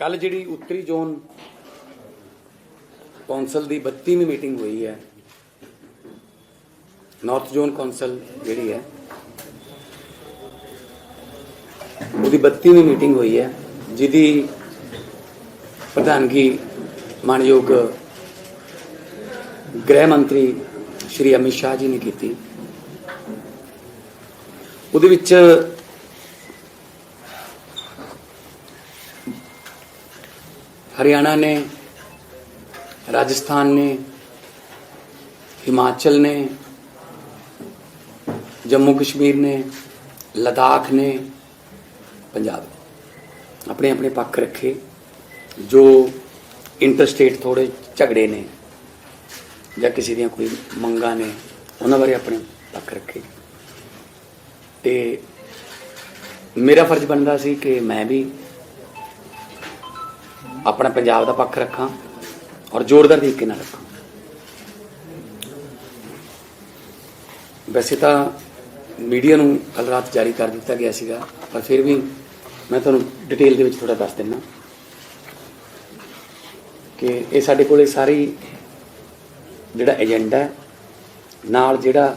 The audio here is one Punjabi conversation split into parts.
ਕੱਲ ਜਿਹੜੀ ਉੱਤਰੀ ਜ਼ੋਨ ਕੌਂਸਲ ਦੀ 32ਵੀਂ ਮੀਟਿੰਗ ਹੋਈ ਹੈ ਨਾਰਥ ਜ਼ੋਨ ਕੌਂਸਲ ਜਿਹੜੀ ਹੈ, ਉਹਦੀ 32ਵੀਂ ਮੀਟਿੰਗ ਹੋਈ ਹੈ, ਜਿਹਦੀ ਪ੍ਰਧਾਨਗੀ ਮਾਨਯੋਗ ਗ੍ਰਹਿ ਮੰਤਰੀ ਸ਼੍ਰੀ ਅਮਿਤ ਸ਼ਾਹ ਜੀ ਨੇ ਕੀਤੀ। ਉਹਦੇ ਵਿੱਚ ਹਰਿਆਣਾ ਨੇ ਰਾਜਸਥਾਨ ਨੇ ਹਿਮਾਚਲ ਨੇ ਜੰਮੂ ਕਸ਼ਮੀਰ ਨੇ ਲਦਾਖ ਨੇ ਪੰਜਾਬ ਆਪਣੇ ਆਪਣੇ ਪੱਖ ਰੱਖੇ ਜੋ ਇੰਟਰਸਟੇਟ ਥੋੜੇ ਝਗੜੇ ਨੇ ਜਾਂ ਕਿਸੇ ਦੀਆਂ ਕੋਈ ਮੰਗਾਂ ਨੇ ਉਹਨਾਂ ਬਾਰੇ ਆਪਣੇ ਪੱਖ ਰੱਖੇ ਤੇ ਮੇਰਾ ਫਰਜ਼ ਬਣਦਾ ਸੀ ਕਿ ਮੈਂ ਵੀ ਆਪਣਾ ਪੰਜਾਬ ਦਾ ਪੱਖ ਰੱਖਾਂ ਔਰ ਜ਼ੋਰਦਾਰ ਤਰੀਕੇ ਨਾਲ ਰੱਖਾਂ। ਵੈਸੇ ਤਾਂ ਮੀਡੀਆ ਨੂੰ ਕੱਲ ਰਾਤ ਜਾਰੀ ਕਰ ਦਿੱਤਾ ਗਿਆ ਸੀਗਾ, ਪਰ ਫਿਰ ਵੀ ਮੈਂ ਤੁਹਾਨੂੰ ਡਿਟੇਲ ਦੇ ਵਿੱਚ ਥੋੜਾ ਦੱਸ ਦਿੰਨਾ ਕਿ ਇਹ ਸਾਡੇ ਕੋਲੇ ਸਾਰੀ ਜਿਹੜਾ ਏਜੰਡਾ ਨਾਲ ਜਿਹੜਾ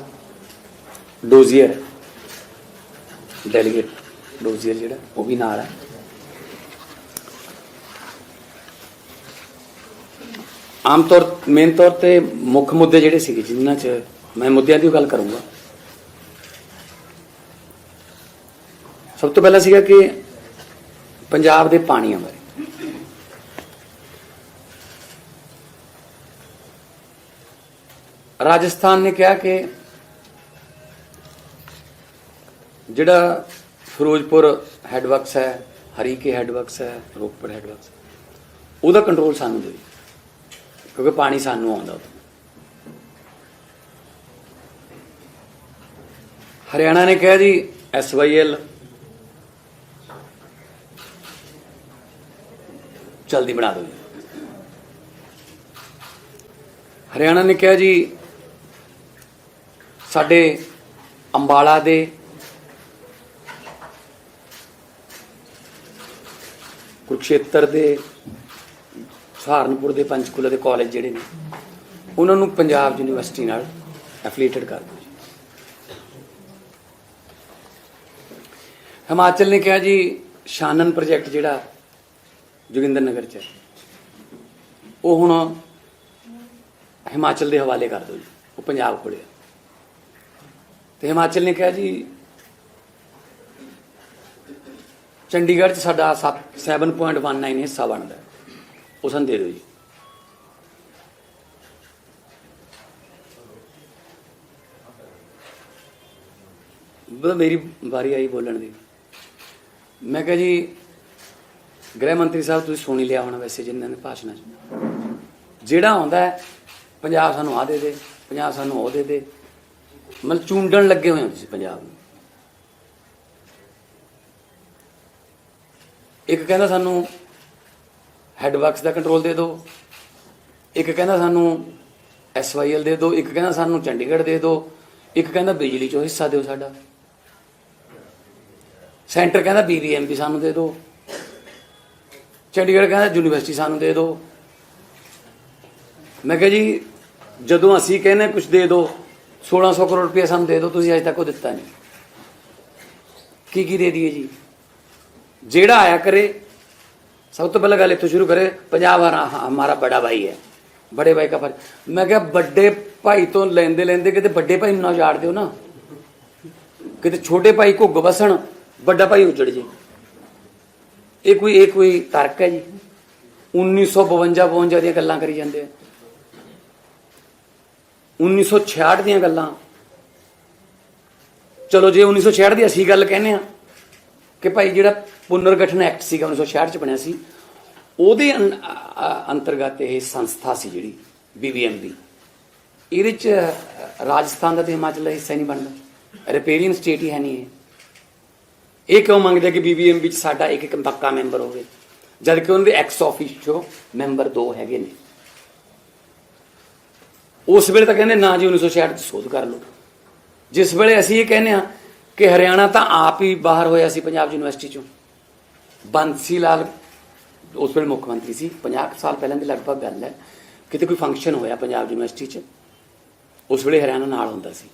ਡੋਜ਼ੀਅਰ ਡੈਲੀਗੇਟ ਡੋਜ਼ੀਅਰ ਜਿਹੜਾ, ਉਹ ਵੀ ਨਾਲ ਹੈ। ਆਮ ਤੌਰ ਮੇਨ ਤੌਰ ਤੇ ਮੁੱਖ ਮੁੱਦੇ ਜਿਹੜੇ ਸੀਗੇ ਜਿਨ੍ਹਾਂ 'ਚ ਮੈਂ ਮੁੱਦਿਆਂ ਦੀ ਗੱਲ ਕਰੂੰਗਾ। ਸਭ ਤੋਂ ਪਹਿਲਾਂ ਸੀਗਾ ਕਿ ਪੰਜਾਬ ਦੇ ਪਾਣੀਆਂ ਬਾਰੇ। ਰਾਜਸਥਾਨ ਨੇ ਕਿਹਾ ਕਿ ਜਿਹੜਾ ਫਿਰੋਜ਼ਪੁਰ ਹੈਡਵਰਕਸ ਹੈ, ਹਰੀਕੇ ਹੈਡਵਰਕਸ ਹੈ, ਰੋਪੜ ਹੈਡਵਰਕਸ ਉਹਦਾ ਕੰਟਰੋਲ ਸਾਨੂੰ ਦਿਓ। ਕਿਉਂਕਿ ਪਾਣੀ ਸਾਨੂੰ ਆਉਂਦਾ ਉੱਥੋਂ। ਹਰਿਆਣਾ ਨੇ ਕਿਹਾ ਜੀ ਐਸਵਾਈਐਲ ਜਲਦੀ ਬਣਾ ਦਿਓ ਹਰਿਆਣਾ ਨੇ ਕਿਹਾ ਜੀ, ਸਾਡੇ ਅੰਬਾਲਾ ਦੇ ਕੁਰਕਸ਼ੇਤਰ ਦੇ ਸਹਾਰਨਪੁਰ ਦੇ ਪੰਚਕੂਲਾ ਦੇ ਕਾਲਜ ਜਿਹੜੇ ਨੇ, ਉਹਨਾਂ ਨੂੰ ਪੰਜਾਬ ਯੂਨੀਵਰਸਿਟੀ ਨਾਲ ਐਫੀਲੀਏਟਡ ਕਰ ਦਿਓ ਜੀ ਹਿਮਾਚਲ ਨੇ ਕਿਹਾ ਜੀ, ਸ਼ਾਨਨ ਪ੍ਰੋਜੈਕਟ ਜਿਹੜਾ ਜੋਗਿੰਦਰ ਨਗਰ ਚ ਉਹ ਹੁਣ ਹਿਮਾਚਲ ਦੇ ਹਵਾਲੇ ਕਰ ਦਿਓ ਜੀ, ਉਹ ਪੰਜਾਬ ਕੋਲੇ ਹੈ। ਤੇ ਹਿਮਾਚਲ ਨੇ ਕਿਹਾ ਜੀ, ਚੰਡੀਗੜ੍ਹ ਚ ਸਾਡਾ 7.19 ਹਿੱਸਾ ਬਣਦਾ ਉਹ ਸਾਨੂੰ ਦੇ ਦਿਓ ਜੀ ਬਸ ਮੇਰੀ ਵਾਰੀ ਆਈ ਬੋਲਣ ਦੀ। ਮੈਂ ਕਿਹਾ ਜੀ, ਗ੍ਰਹਿ ਮੰਤਰੀ ਸਾਹਿਬ ਤੁਸੀਂ ਸੁਣੀ ਲਿਆ ਹੋਣਾ ਵੈਸੇ ਜਿੰਨਾਂ ਨੇ ਭਾਸ਼ਣਾਂ 'ਚ। ਜਿਹੜਾ ਆਉਂਦਾ ਪੰਜਾਬ ਸਾਨੂੰ ਆ ਦੇ ਦੇ, ਪੰਜਾਬ ਸਾਨੂੰ ਉਹ ਦੇ ਦੇ। ਮਤਲਬ ਚੂੰਡਣ ਲੱਗੇ ਹੋਏ ਹੋ ਤੁਸੀਂ ਪੰਜਾਬ ਨੂੰ। ਇੱਕ ਕਹਿੰਦਾ ਸਾਨੂੰ ਹੈਡਵਰਕਸ ਦਾ ਕੰਟਰੋਲ ਦੇ ਦਿਓ। ਇੱਕ ਕਹਿੰਦਾ ਸਾਨੂੰ ਐਸਵਾਈਐਲ ਦੇ ਦਿਓ, ਇੱਕ ਕਹਿੰਦਾ ਸਾਨੂੰ ਚੰਡੀਗੜ੍ਹ ਦੇ ਦਿਓ, ਇੱਕ ਕਹਿੰਦਾ ਬਿਜਲੀ ਚੋਂ ਹਿੱਸਾ ਦਿਓ ਸਾਡਾ। ਸੈਂਟਰ ਕਹਿੰਦਾ ਬੀਬੀਐਮਪੀ ਸਾਨੂੰ ਦੇ ਦਿਓ। ਚੰਡੀਗੜ੍ਹ ਕਹਿੰਦਾ ਯੂਨੀਵਰਸਿਟੀ ਸਾਨੂੰ ਦੇ ਦਿਓ। ਮੈਂ ਕਿਹਾ ਜੀ, ਜਦੋਂ ਅਸੀਂ ਕਹਿੰਦੇ ਕੁਝ ਦੇ ਦਿਓ 1600 ਕਰੋੜ ਰੁਪਏ ਸਾਨੂੰ ਦੇ ਦਿਓ, ਤੁਸੀਂ ਅਜੇ ਤੱਕ ਉਹ ਦਿੱਤਾ ਨਹੀਂ। ਕੀ ਕੀ ਦੇ ਦਈਏ ਜੀ? ਜਿਹੜਾ ਆਇਆ ਕਰੇ ਸਭ ਤੋਂ ਪਹਿਲਾਂ ਗੱਲ ਇੱਥੋਂ ਸ਼ੁਰੂ ਕਰੇ ਪੰਜਾਬ ਹਰਾ- ਹਮਾਰਾ ਬੜਾ ਭਾਈ ਹੈ। ਬੜੇ ਭਾਈ ਦਾ ਫਰਜ਼। ਮੈਂ ਕਿਹਾ, ਵੱਡੇ ਭਾਈ ਤੋਂ ਲੈਂਦੇ ਲੈਂਦੇ ਕਿਤੇ ਵੱਡੇ ਭਾਈ ਨੂੰ ਨਾ ਉਜਾੜ ਦਿਓ ਨਾ। ਕਿਤੇ ਛੋਟੇ ਭਾਈ ਘੁੱਗ ਵਸਣ, ਵੱਡਾ ਭਾਈ ਉਜੜ ਜੇ। ਇਹ ਕੋਈ ਇਹ ਕੋਈ ਤਰਕ ਹੈ ਜੀ। 1952 52 ਦੀਆਂ ਗੱਲਾਂ ਕਰੀ ਜਾਂਦੇ ਆ। 1966 ਦੀਆਂ ਗੱਲਾਂ। ਚਲੋ, ਜੇ 1966 ਦੀ ਅਸੀਂ ਗੱਲ ਕਹਿੰਦੇ ਆ ਕਿ ਭਾਈ ਜਿਹੜਾ ਪੁਨਰਗਠਨ ਐਕਟ ਸੀਗਾ 1966 ਚ ਬਣਿਆ ਸੀ। ਉਹਦੇ ਅੰ- ਅੰਤਰਗਤ ਇਹ ਸੰਸਥਾ ਸੀ ਜਿਹੜੀ ਬੀਬੀਐਮਬੀ ਇਹਦੇ ਚ, ਰਾਜਸਥਾਨ ਦਾ ਤੇ ਹਿਮਾਚਲ ਦਾ ਹਿੱਸਾ ਹੀ ਨਹੀਂ ਬਣਦਾ। ਰਿਪੇਰੀਅਨ ਸਟੇਟ ਹੀ ਹੈ ਨਹੀਂ ਇਹ। ਇਹ ਕਿਉਂ ਮੰਗਦੇ ਆ ਕਿ ਬੀਬੀਐਮਬੀ ਚ ਸਾਡਾ ਇੱਕ ਇੱਕ ਪੱਕਾ ਮੈਂਬਰ ਹੋਵੇ? ਜਦ ਕਿ ਉਹਨਾਂ ਦੇ ਐਕਸ ਆਫੀਸ਼ੋ ਮੈਂਬਰ ਦੋ ਹੈਗੇ ਨੇ। ਉਸ ਵੇਲੇ ਤਾਂ ਕਹਿੰਦੇ, ਨਾ ਜੀ 1966 ਚ ਸੋਧ ਕਰ ਲਓ। ਜਿਸ ਵੇਲੇ ਅਸੀਂ ਇਹ ਕਹਿੰਦੇ ਆ ਕਿ ਹਰਿਆਣਾ ਤਾਂ ਆਪ ਹੀ ਬਾਹਰ ਹੋਇਆ ਸੀ, ਪੰਜਾਬ ਯੂਨੀਵਰਸਿਟੀ ਚੋਂ। ਬੰਸੀ ਲਾਲ ਉਸ ਵੇਲੇ ਮੁੱਖ ਮੰਤਰੀ ਸੀ। 50 ਕੁ ਸਾਲ ਪਹਿਲਾਂ ਦੀ ਲਗਭਗ ਗੱਲ ਹੈ। ਕਿਤੇ ਕੋਈ ਫੰਕਸ਼ਨ ਹੋਇਆ ਪੰਜਾਬ ਯੂਨੀਵਰਸਿਟੀ 'ਚ, ਉਸ ਵੇਲੇ ਹਰਿਆਣਾ ਨਾਲ ਹੁੰਦਾ ਸੀ।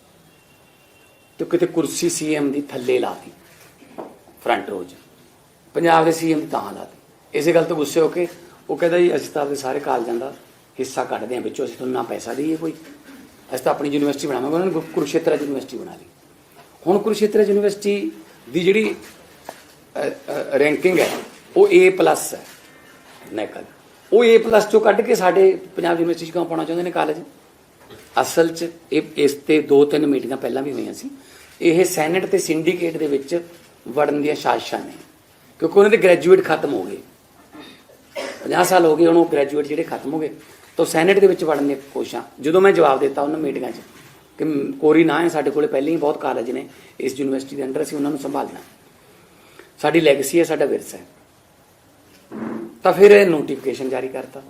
ਤੇ ਕਿਤੇ ਕੁਰਸੀ ਸੀਐਮ ਦੀ ਥੱਲੇ ਲਾਤੀ ਫਰੰਟ ਰੋਜ ਪੰਜਾਬ ਦੇ ਸੀਐਮ ਤਾਂ ਲਾਤੀ। ਇਸੇ ਗੱਲ ਤੋਂ ਗੁੱਸੇ ਹੋ ਕੇ ਉਹ ਕਹਿੰਦਾ ਜੀ, ਅਸੀਂ ਤਾਂ ਆਪਣੇ ਸਾਰੇ ਕਾਲਜਾਂ ਦਾ ਹਿੱਸਾ ਕੱਢਦੇ ਹਾਂ, ਵਿੱਚੋਂ ਅਸੀਂ ਤੁਹਾਨੂੰ ਨਾ ਪੈਸਾ ਦਈਏ ਕੋਈ। ਅਸੀਂ ਤਾਂ ਆਪਣੀ ਯੂਨੀਵਰਸਿਟੀ ਬਣਾਵਾਂਗੇ, ਉਹਨਾਂ ਨੇ ਕੁਰੂਸ਼ੇਤਰ ਯੂਨੀਵਰਸਿਟੀ ਬਣਾ ਲਈ। ਹੁਣ ਕੁਰੂਸ਼ੇਤਰ ਯੂਨੀਵਰਸਿਟੀ ਦੀ ਜਿਹੜੀ ਰੈਂਕਿੰਗ ਹੈ, ਉਹ A+ ਹੈ ਨੈਕਲ ਉਹ A+ ਚੋਂ ਕੱਢ ਕੇ ਸਾਡੇ ਪੰਜਾਬ ਯੂਨੀਵਰਸਿਟੀ 'ਚ ਕਿਉਂ ਪਾਉਣਾ ਚਾਹੁੰਦੇ ਨੇ ਕਾਲਜ ਅਸਲ 'ਚ ਇਹ, ਇਸ ਤੇ ਦੋ ਤਿੰਨ ਮੀਟਿੰਗਾਂ ਪਹਿਲਾਂ ਵੀ ਹੋਈਆਂ ਸੀ। ਇਹ ਸੈਨੇਟ ਤੇ ਸਿੰਡੀਕੇਟ ਦੇ ਵਿੱਚ ਵੜਨ ਦੀਆਂ ਸਾਜ਼ਿਸ਼ਾਂ ਨੇ। ਕਿਉਂਕਿ ਉਹਨਾਂ ਦੇ ਗ੍ਰੈਜੂਏਟ ਖਤਮ ਹੋ ਗਏ। 50 ਸਾਲ ਹੋ ਗਏ, ਹੁਣ ਉਹ ਗ੍ਰੈਜੂਏਟ ਜਿਹੜੇ ਖਤਮ ਹੋ ਗਏ। ਤਾਂ ਸੈਨੇਟ ਦੇ ਵਿੱਚ ਵੜਨ ਦੀਆਂ ਕੋਸ਼ਿਸ਼ਾਂ। ਜਦੋਂ ਮੈਂ ਜਵਾਬ ਦਿੱਤਾ ਉਹਨਾਂ ਮੀਟਿੰਗਾਂ 'ਚ ਕਿ ਕੋਰੀ ਨਾ ਹੈ ਸਾਡੇ ਕੋਲੇ ਪਹਿਲਾਂ ਹੀ ਬਹੁਤ ਕਾਲਜ ਨੇ। ਇਸ ਯੂਨੀਵਰਸਿਟੀ ਦੇ ਅੰਡਰ ਅਸੀਂ ਉਹਨਾਂ ਨੂੰ ਸੰਭਾਲਣਾ। ਸਾਡੀ ਲੈਗੇਸੀ ਹੈ, ਸਾਡਾ ਵਿਰਸਾ ਹੈ। ਤਾਂ ਫਿਰ ਇਹ ਨੋਟੀਫਿਕੇਸ਼ਨ ਜਾਰੀ ਕਰਤਾ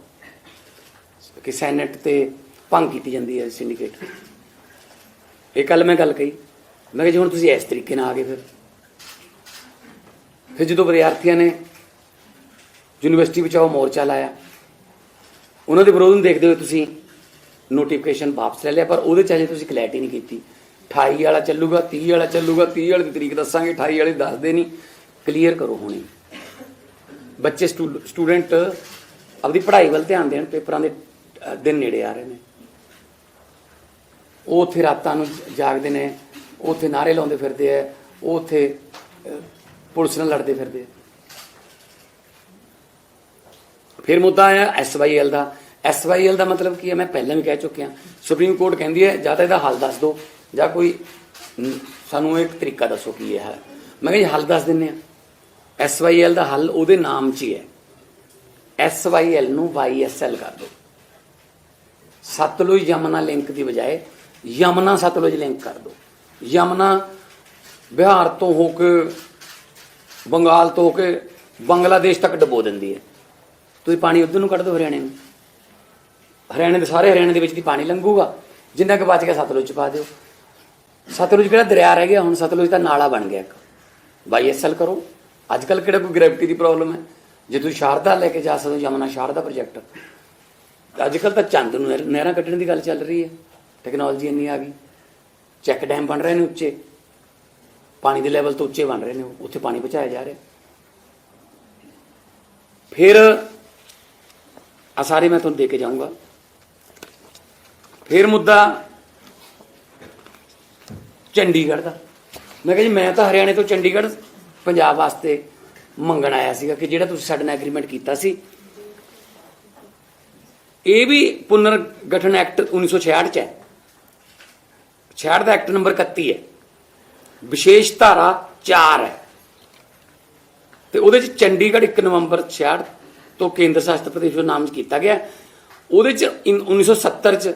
ਕਿ ਸੈਨੇਟ ਤੇ ਭੰਗ ਕੀਤੀ ਜਾਂਦੀ ਹੈ ਸਿੰਡੀਕੇਟ ਇਹ ਕੱਲ ਮੈਂ ਗੱਲ ਕਹੀ। ਮੈਂ ਕਿਹਾ ਜੀ, ਹੁਣ ਤੁਸੀਂ ਇਸ ਤਰੀਕੇ ਨਾਲ ਆ ਗਏ ਫਿਰ। ਫਿਰ ਜਦੋਂ ਵਿਦਿਆਰਥੀਆਂ ਨੇ ਯੂਨੀਵਰਸਿਟੀ ਵਿੱਚ ਉਹ ਮੋਰਚਾ ਲਾਇਆ, ਉਹਨਾਂ ਦੇ ਵਿਰੋਧ ਨੂੰ ਦੇਖਦੇ ਹੋਏ ਤੁਸੀਂ ਨੋਟੀਫਿਕੇਸ਼ਨ ਵਾਪਸ ਲੈ ਲਿਆ, ਪਰ ਉਹਦੇ ਚ ਅਜੇ ਤੁਸੀਂ ਕਲੈਰਿਟੀ ਨਹੀਂ ਕੀਤੀ। 28 ਵਾਲਾ ਚੱਲੂਗਾ 30 ਵਾਲਾ ਚੱਲੂਗਾ 30 ਵਾਲੇ ਦੀ ਤਰੀਕ ਦੱਸਾਂਗੇ 28 ਵਾਲੇ ਦੱਸਦੇ ਨਹੀਂ। ਕਲੀਅਰ ਕਰੋ ਹੁਣੇ। ਬੱਚੇ ਸਟੂਡੈਂਟ ਆਪਦੀ ਪੜ੍ਹਾਈ ਵੱਲ ਧਿਆਨ ਦੇਣ, ਪੇਪਰਾਂ ਦੇ ਦਿਨ ਨੇੜੇ ਆ ਰਹੇ ਨੇ। ਉਹ ਉੱਥੇ ਰਾਤਾਂ ਨੂੰ ਜਾਗਦੇ ਨੇ, ਉਹ ਉੱਥੇ ਨਾਰੇ ਲਾਉਂਦੇ ਫਿਰਦੇ ਆ ਉਹ ਉੱਥੇ ਪੁਲਿਸ ਨਾਲ ਲੜਦੇ ਫਿਰਦੇ ਆ ਫਿਰ ਮੁੱਦਾ ਆਇਆ ਐਸਵਾਈਐਲ ਦਾ। ਐਸਵਾਈਐਲ ਦਾ ਮਤਲਬ ਕੀ ਹੈ ਮੈਂ ਪਹਿਲਾਂ ਵੀ ਕਹਿ ਚੁੱਕਿਆ। ਸੁਪਰੀਮ ਕੋਰਟ ਕਹਿੰਦੀ ਹੈ ਜਾਂ ਤਾਂ ਇਹਦਾ ਹੱਲ ਦੱਸ ਦਿਓ ਜਾਂ ਕੋਈ ਸਾਨੂੰ ਇੱਕ ਤਰੀਕਾ ਦੱਸੋ ਕੀ ਹੈ ਮੈਂ ਕਿਹਾ ਜੀ, ਹੱਲ ਦੱਸ ਦਿੰਨੇ ਆ। ਐਸਵਾਈਐਲ ਦਾ ਹੱਲ ਉਹਦੇ ਨਾਮ 'ਚ ਹੀ ਹੈ। ਐਸਵਾਈਐਲ ਨੂੰ ਵਾਈਐਸਐਲ ਕਰ ਦਿਓ। ਸਤਲੁਜ ਯਮਨਾ ਲਿੰਕ ਦੀ ਬਜਾਏ ਯਮਨਾ ਸਤਲੁਜ ਲਿੰਕ ਕਰ ਦਿਓ। ਯਮਨਾ ਬਿਹਾਰ ਤੋਂ ਹੋ ਕੇ ਬੰਗਾਲ ਤੋਂ ਹੋ ਕੇ ਬੰਗਲਾਦੇਸ਼ ਤੱਕ ਡਬੋ ਦਿੰਦੀ ਹੈ। ਤੁਸੀਂ ਪਾਣੀ ਉਧਰ ਨੂੰ ਕੱਢ ਦਿਓ ਹਰਿਆਣੇ ਨੂੰ। ਹਰਿਆਣੇ ਦੇ ਸਾਰੇ ਹਰਿਆਣੇ ਦੇ ਵਿੱਚ ਦੀ ਪਾਣੀ ਲੰਘੂਗਾ। ਜਿੰਨਾ ਕੁ ਬਚ ਗਿਆ ਸਤਲੁਜ ਚ ਪਾ ਦਿਓ। ਸਤਲੁਜ ਕਿਹੜਾ ਦਰਿਆ ਰਹਿ ਗਿਆ? ਹੁਣ ਸਤਲੁਜ ਦਾ ਨਾਲਾ ਬਣ ਗਿਆ ਇੱਕ। ਵਾਈਐਸਐਲ ਕਰੋ। ਅੱਜ ਕੱਲ ਕਿਹੜਾ ਕੋਈ ਗ੍ਰੈਵਿਟੀ ਦੀ ਪ੍ਰੋਬਲਮ ਹੈ? ਜੇ ਤੁਸੀਂ ਸ਼ਾਰਦਾ ਲੈ ਕੇ ਜਾ ਸਕਦੇ ਹੋ, ਯਮਨਾ ਸ਼ਾਰਦਾ ਪ੍ਰੋਜੈਕਟ ਅੱਜ ਕੱਲ ਤਾਂ ਚੰਦ ਨੂੰ ਨਹਿਰਾਂ ਕੱਢਣ ਦੀ ਗੱਲ ਚੱਲ ਰਹੀ ਹੈ। ਟੈਕਨੋਲੋਜੀ ਇੰਨੀ ਆ ਗਈ। ਚੈੱਕ ਡੈਮ ਬਣ ਰਹੇ ਨੇ ਉੱਚੇ। ਪਾਣੀ ਦੇ ਲੈਵਲ ਤੋਂ ਉੱਚੇ ਬਣ ਰਹੇ ਨੇ ਉੱਥੇ ਪਾਣੀ ਪਹੁੰਚਾਇਆ ਜਾ ਰਿਹਾ। ਫਿਰ ਆ ਸਾਰੇ ਮੈਂ ਤੁਹਾਨੂੰ ਦੇ ਕੇ ਜਾਊਂਗਾ। ਫਿਰ ਮੁੱਦਾ ਚੰਡੀਗੜ੍ਹ ਦਾ। ਮੈਂ ਕਿਹਾ ਜੀ, ਮੈਂ ਤਾਂ ਹਰਿਆਣੇ ਤੋਂ ਚੰਡੀਗੜ੍ਹ ਪੰਜਾਬ ਵਾਸਤੇ ਮੰਗਣ ਆਇਆ ਸੀਗਾ ਕਿ ਜਿਹੜਾ ਤੁਸੀਂ ਸਾਡੇ ਨਾਲ ਐਗਰੀਮੈਂਟ ਕੀਤਾ ਸੀ। ਇਹ ਵੀ ਪੁਨਰ ਗਠਨ ਐਕਟ 1966 ਚ ਹੈ। 66 ਦਾ ਐਕਟ ਨੰਬਰ 31 ਹੈ। ਵਿਸ਼ੇਸ਼ ਧਾਰਾ 4 ਹੈ। ਤੇ ਉਹਦੇ ਚ ਚੰਡੀਗੜ੍ਹ 1 ਨਵੰਬਰ 66 ਤੋਂ ਕੇਂਦਰ ਸ਼ਾਸਿਤ ਪ੍ਰਦੇਸ਼ ਦਾ ਨਾਮ ਕੀਤਾ ਗਿਆ। ਉਹਦੇ ਚ ਇਨ- 1970 ਚ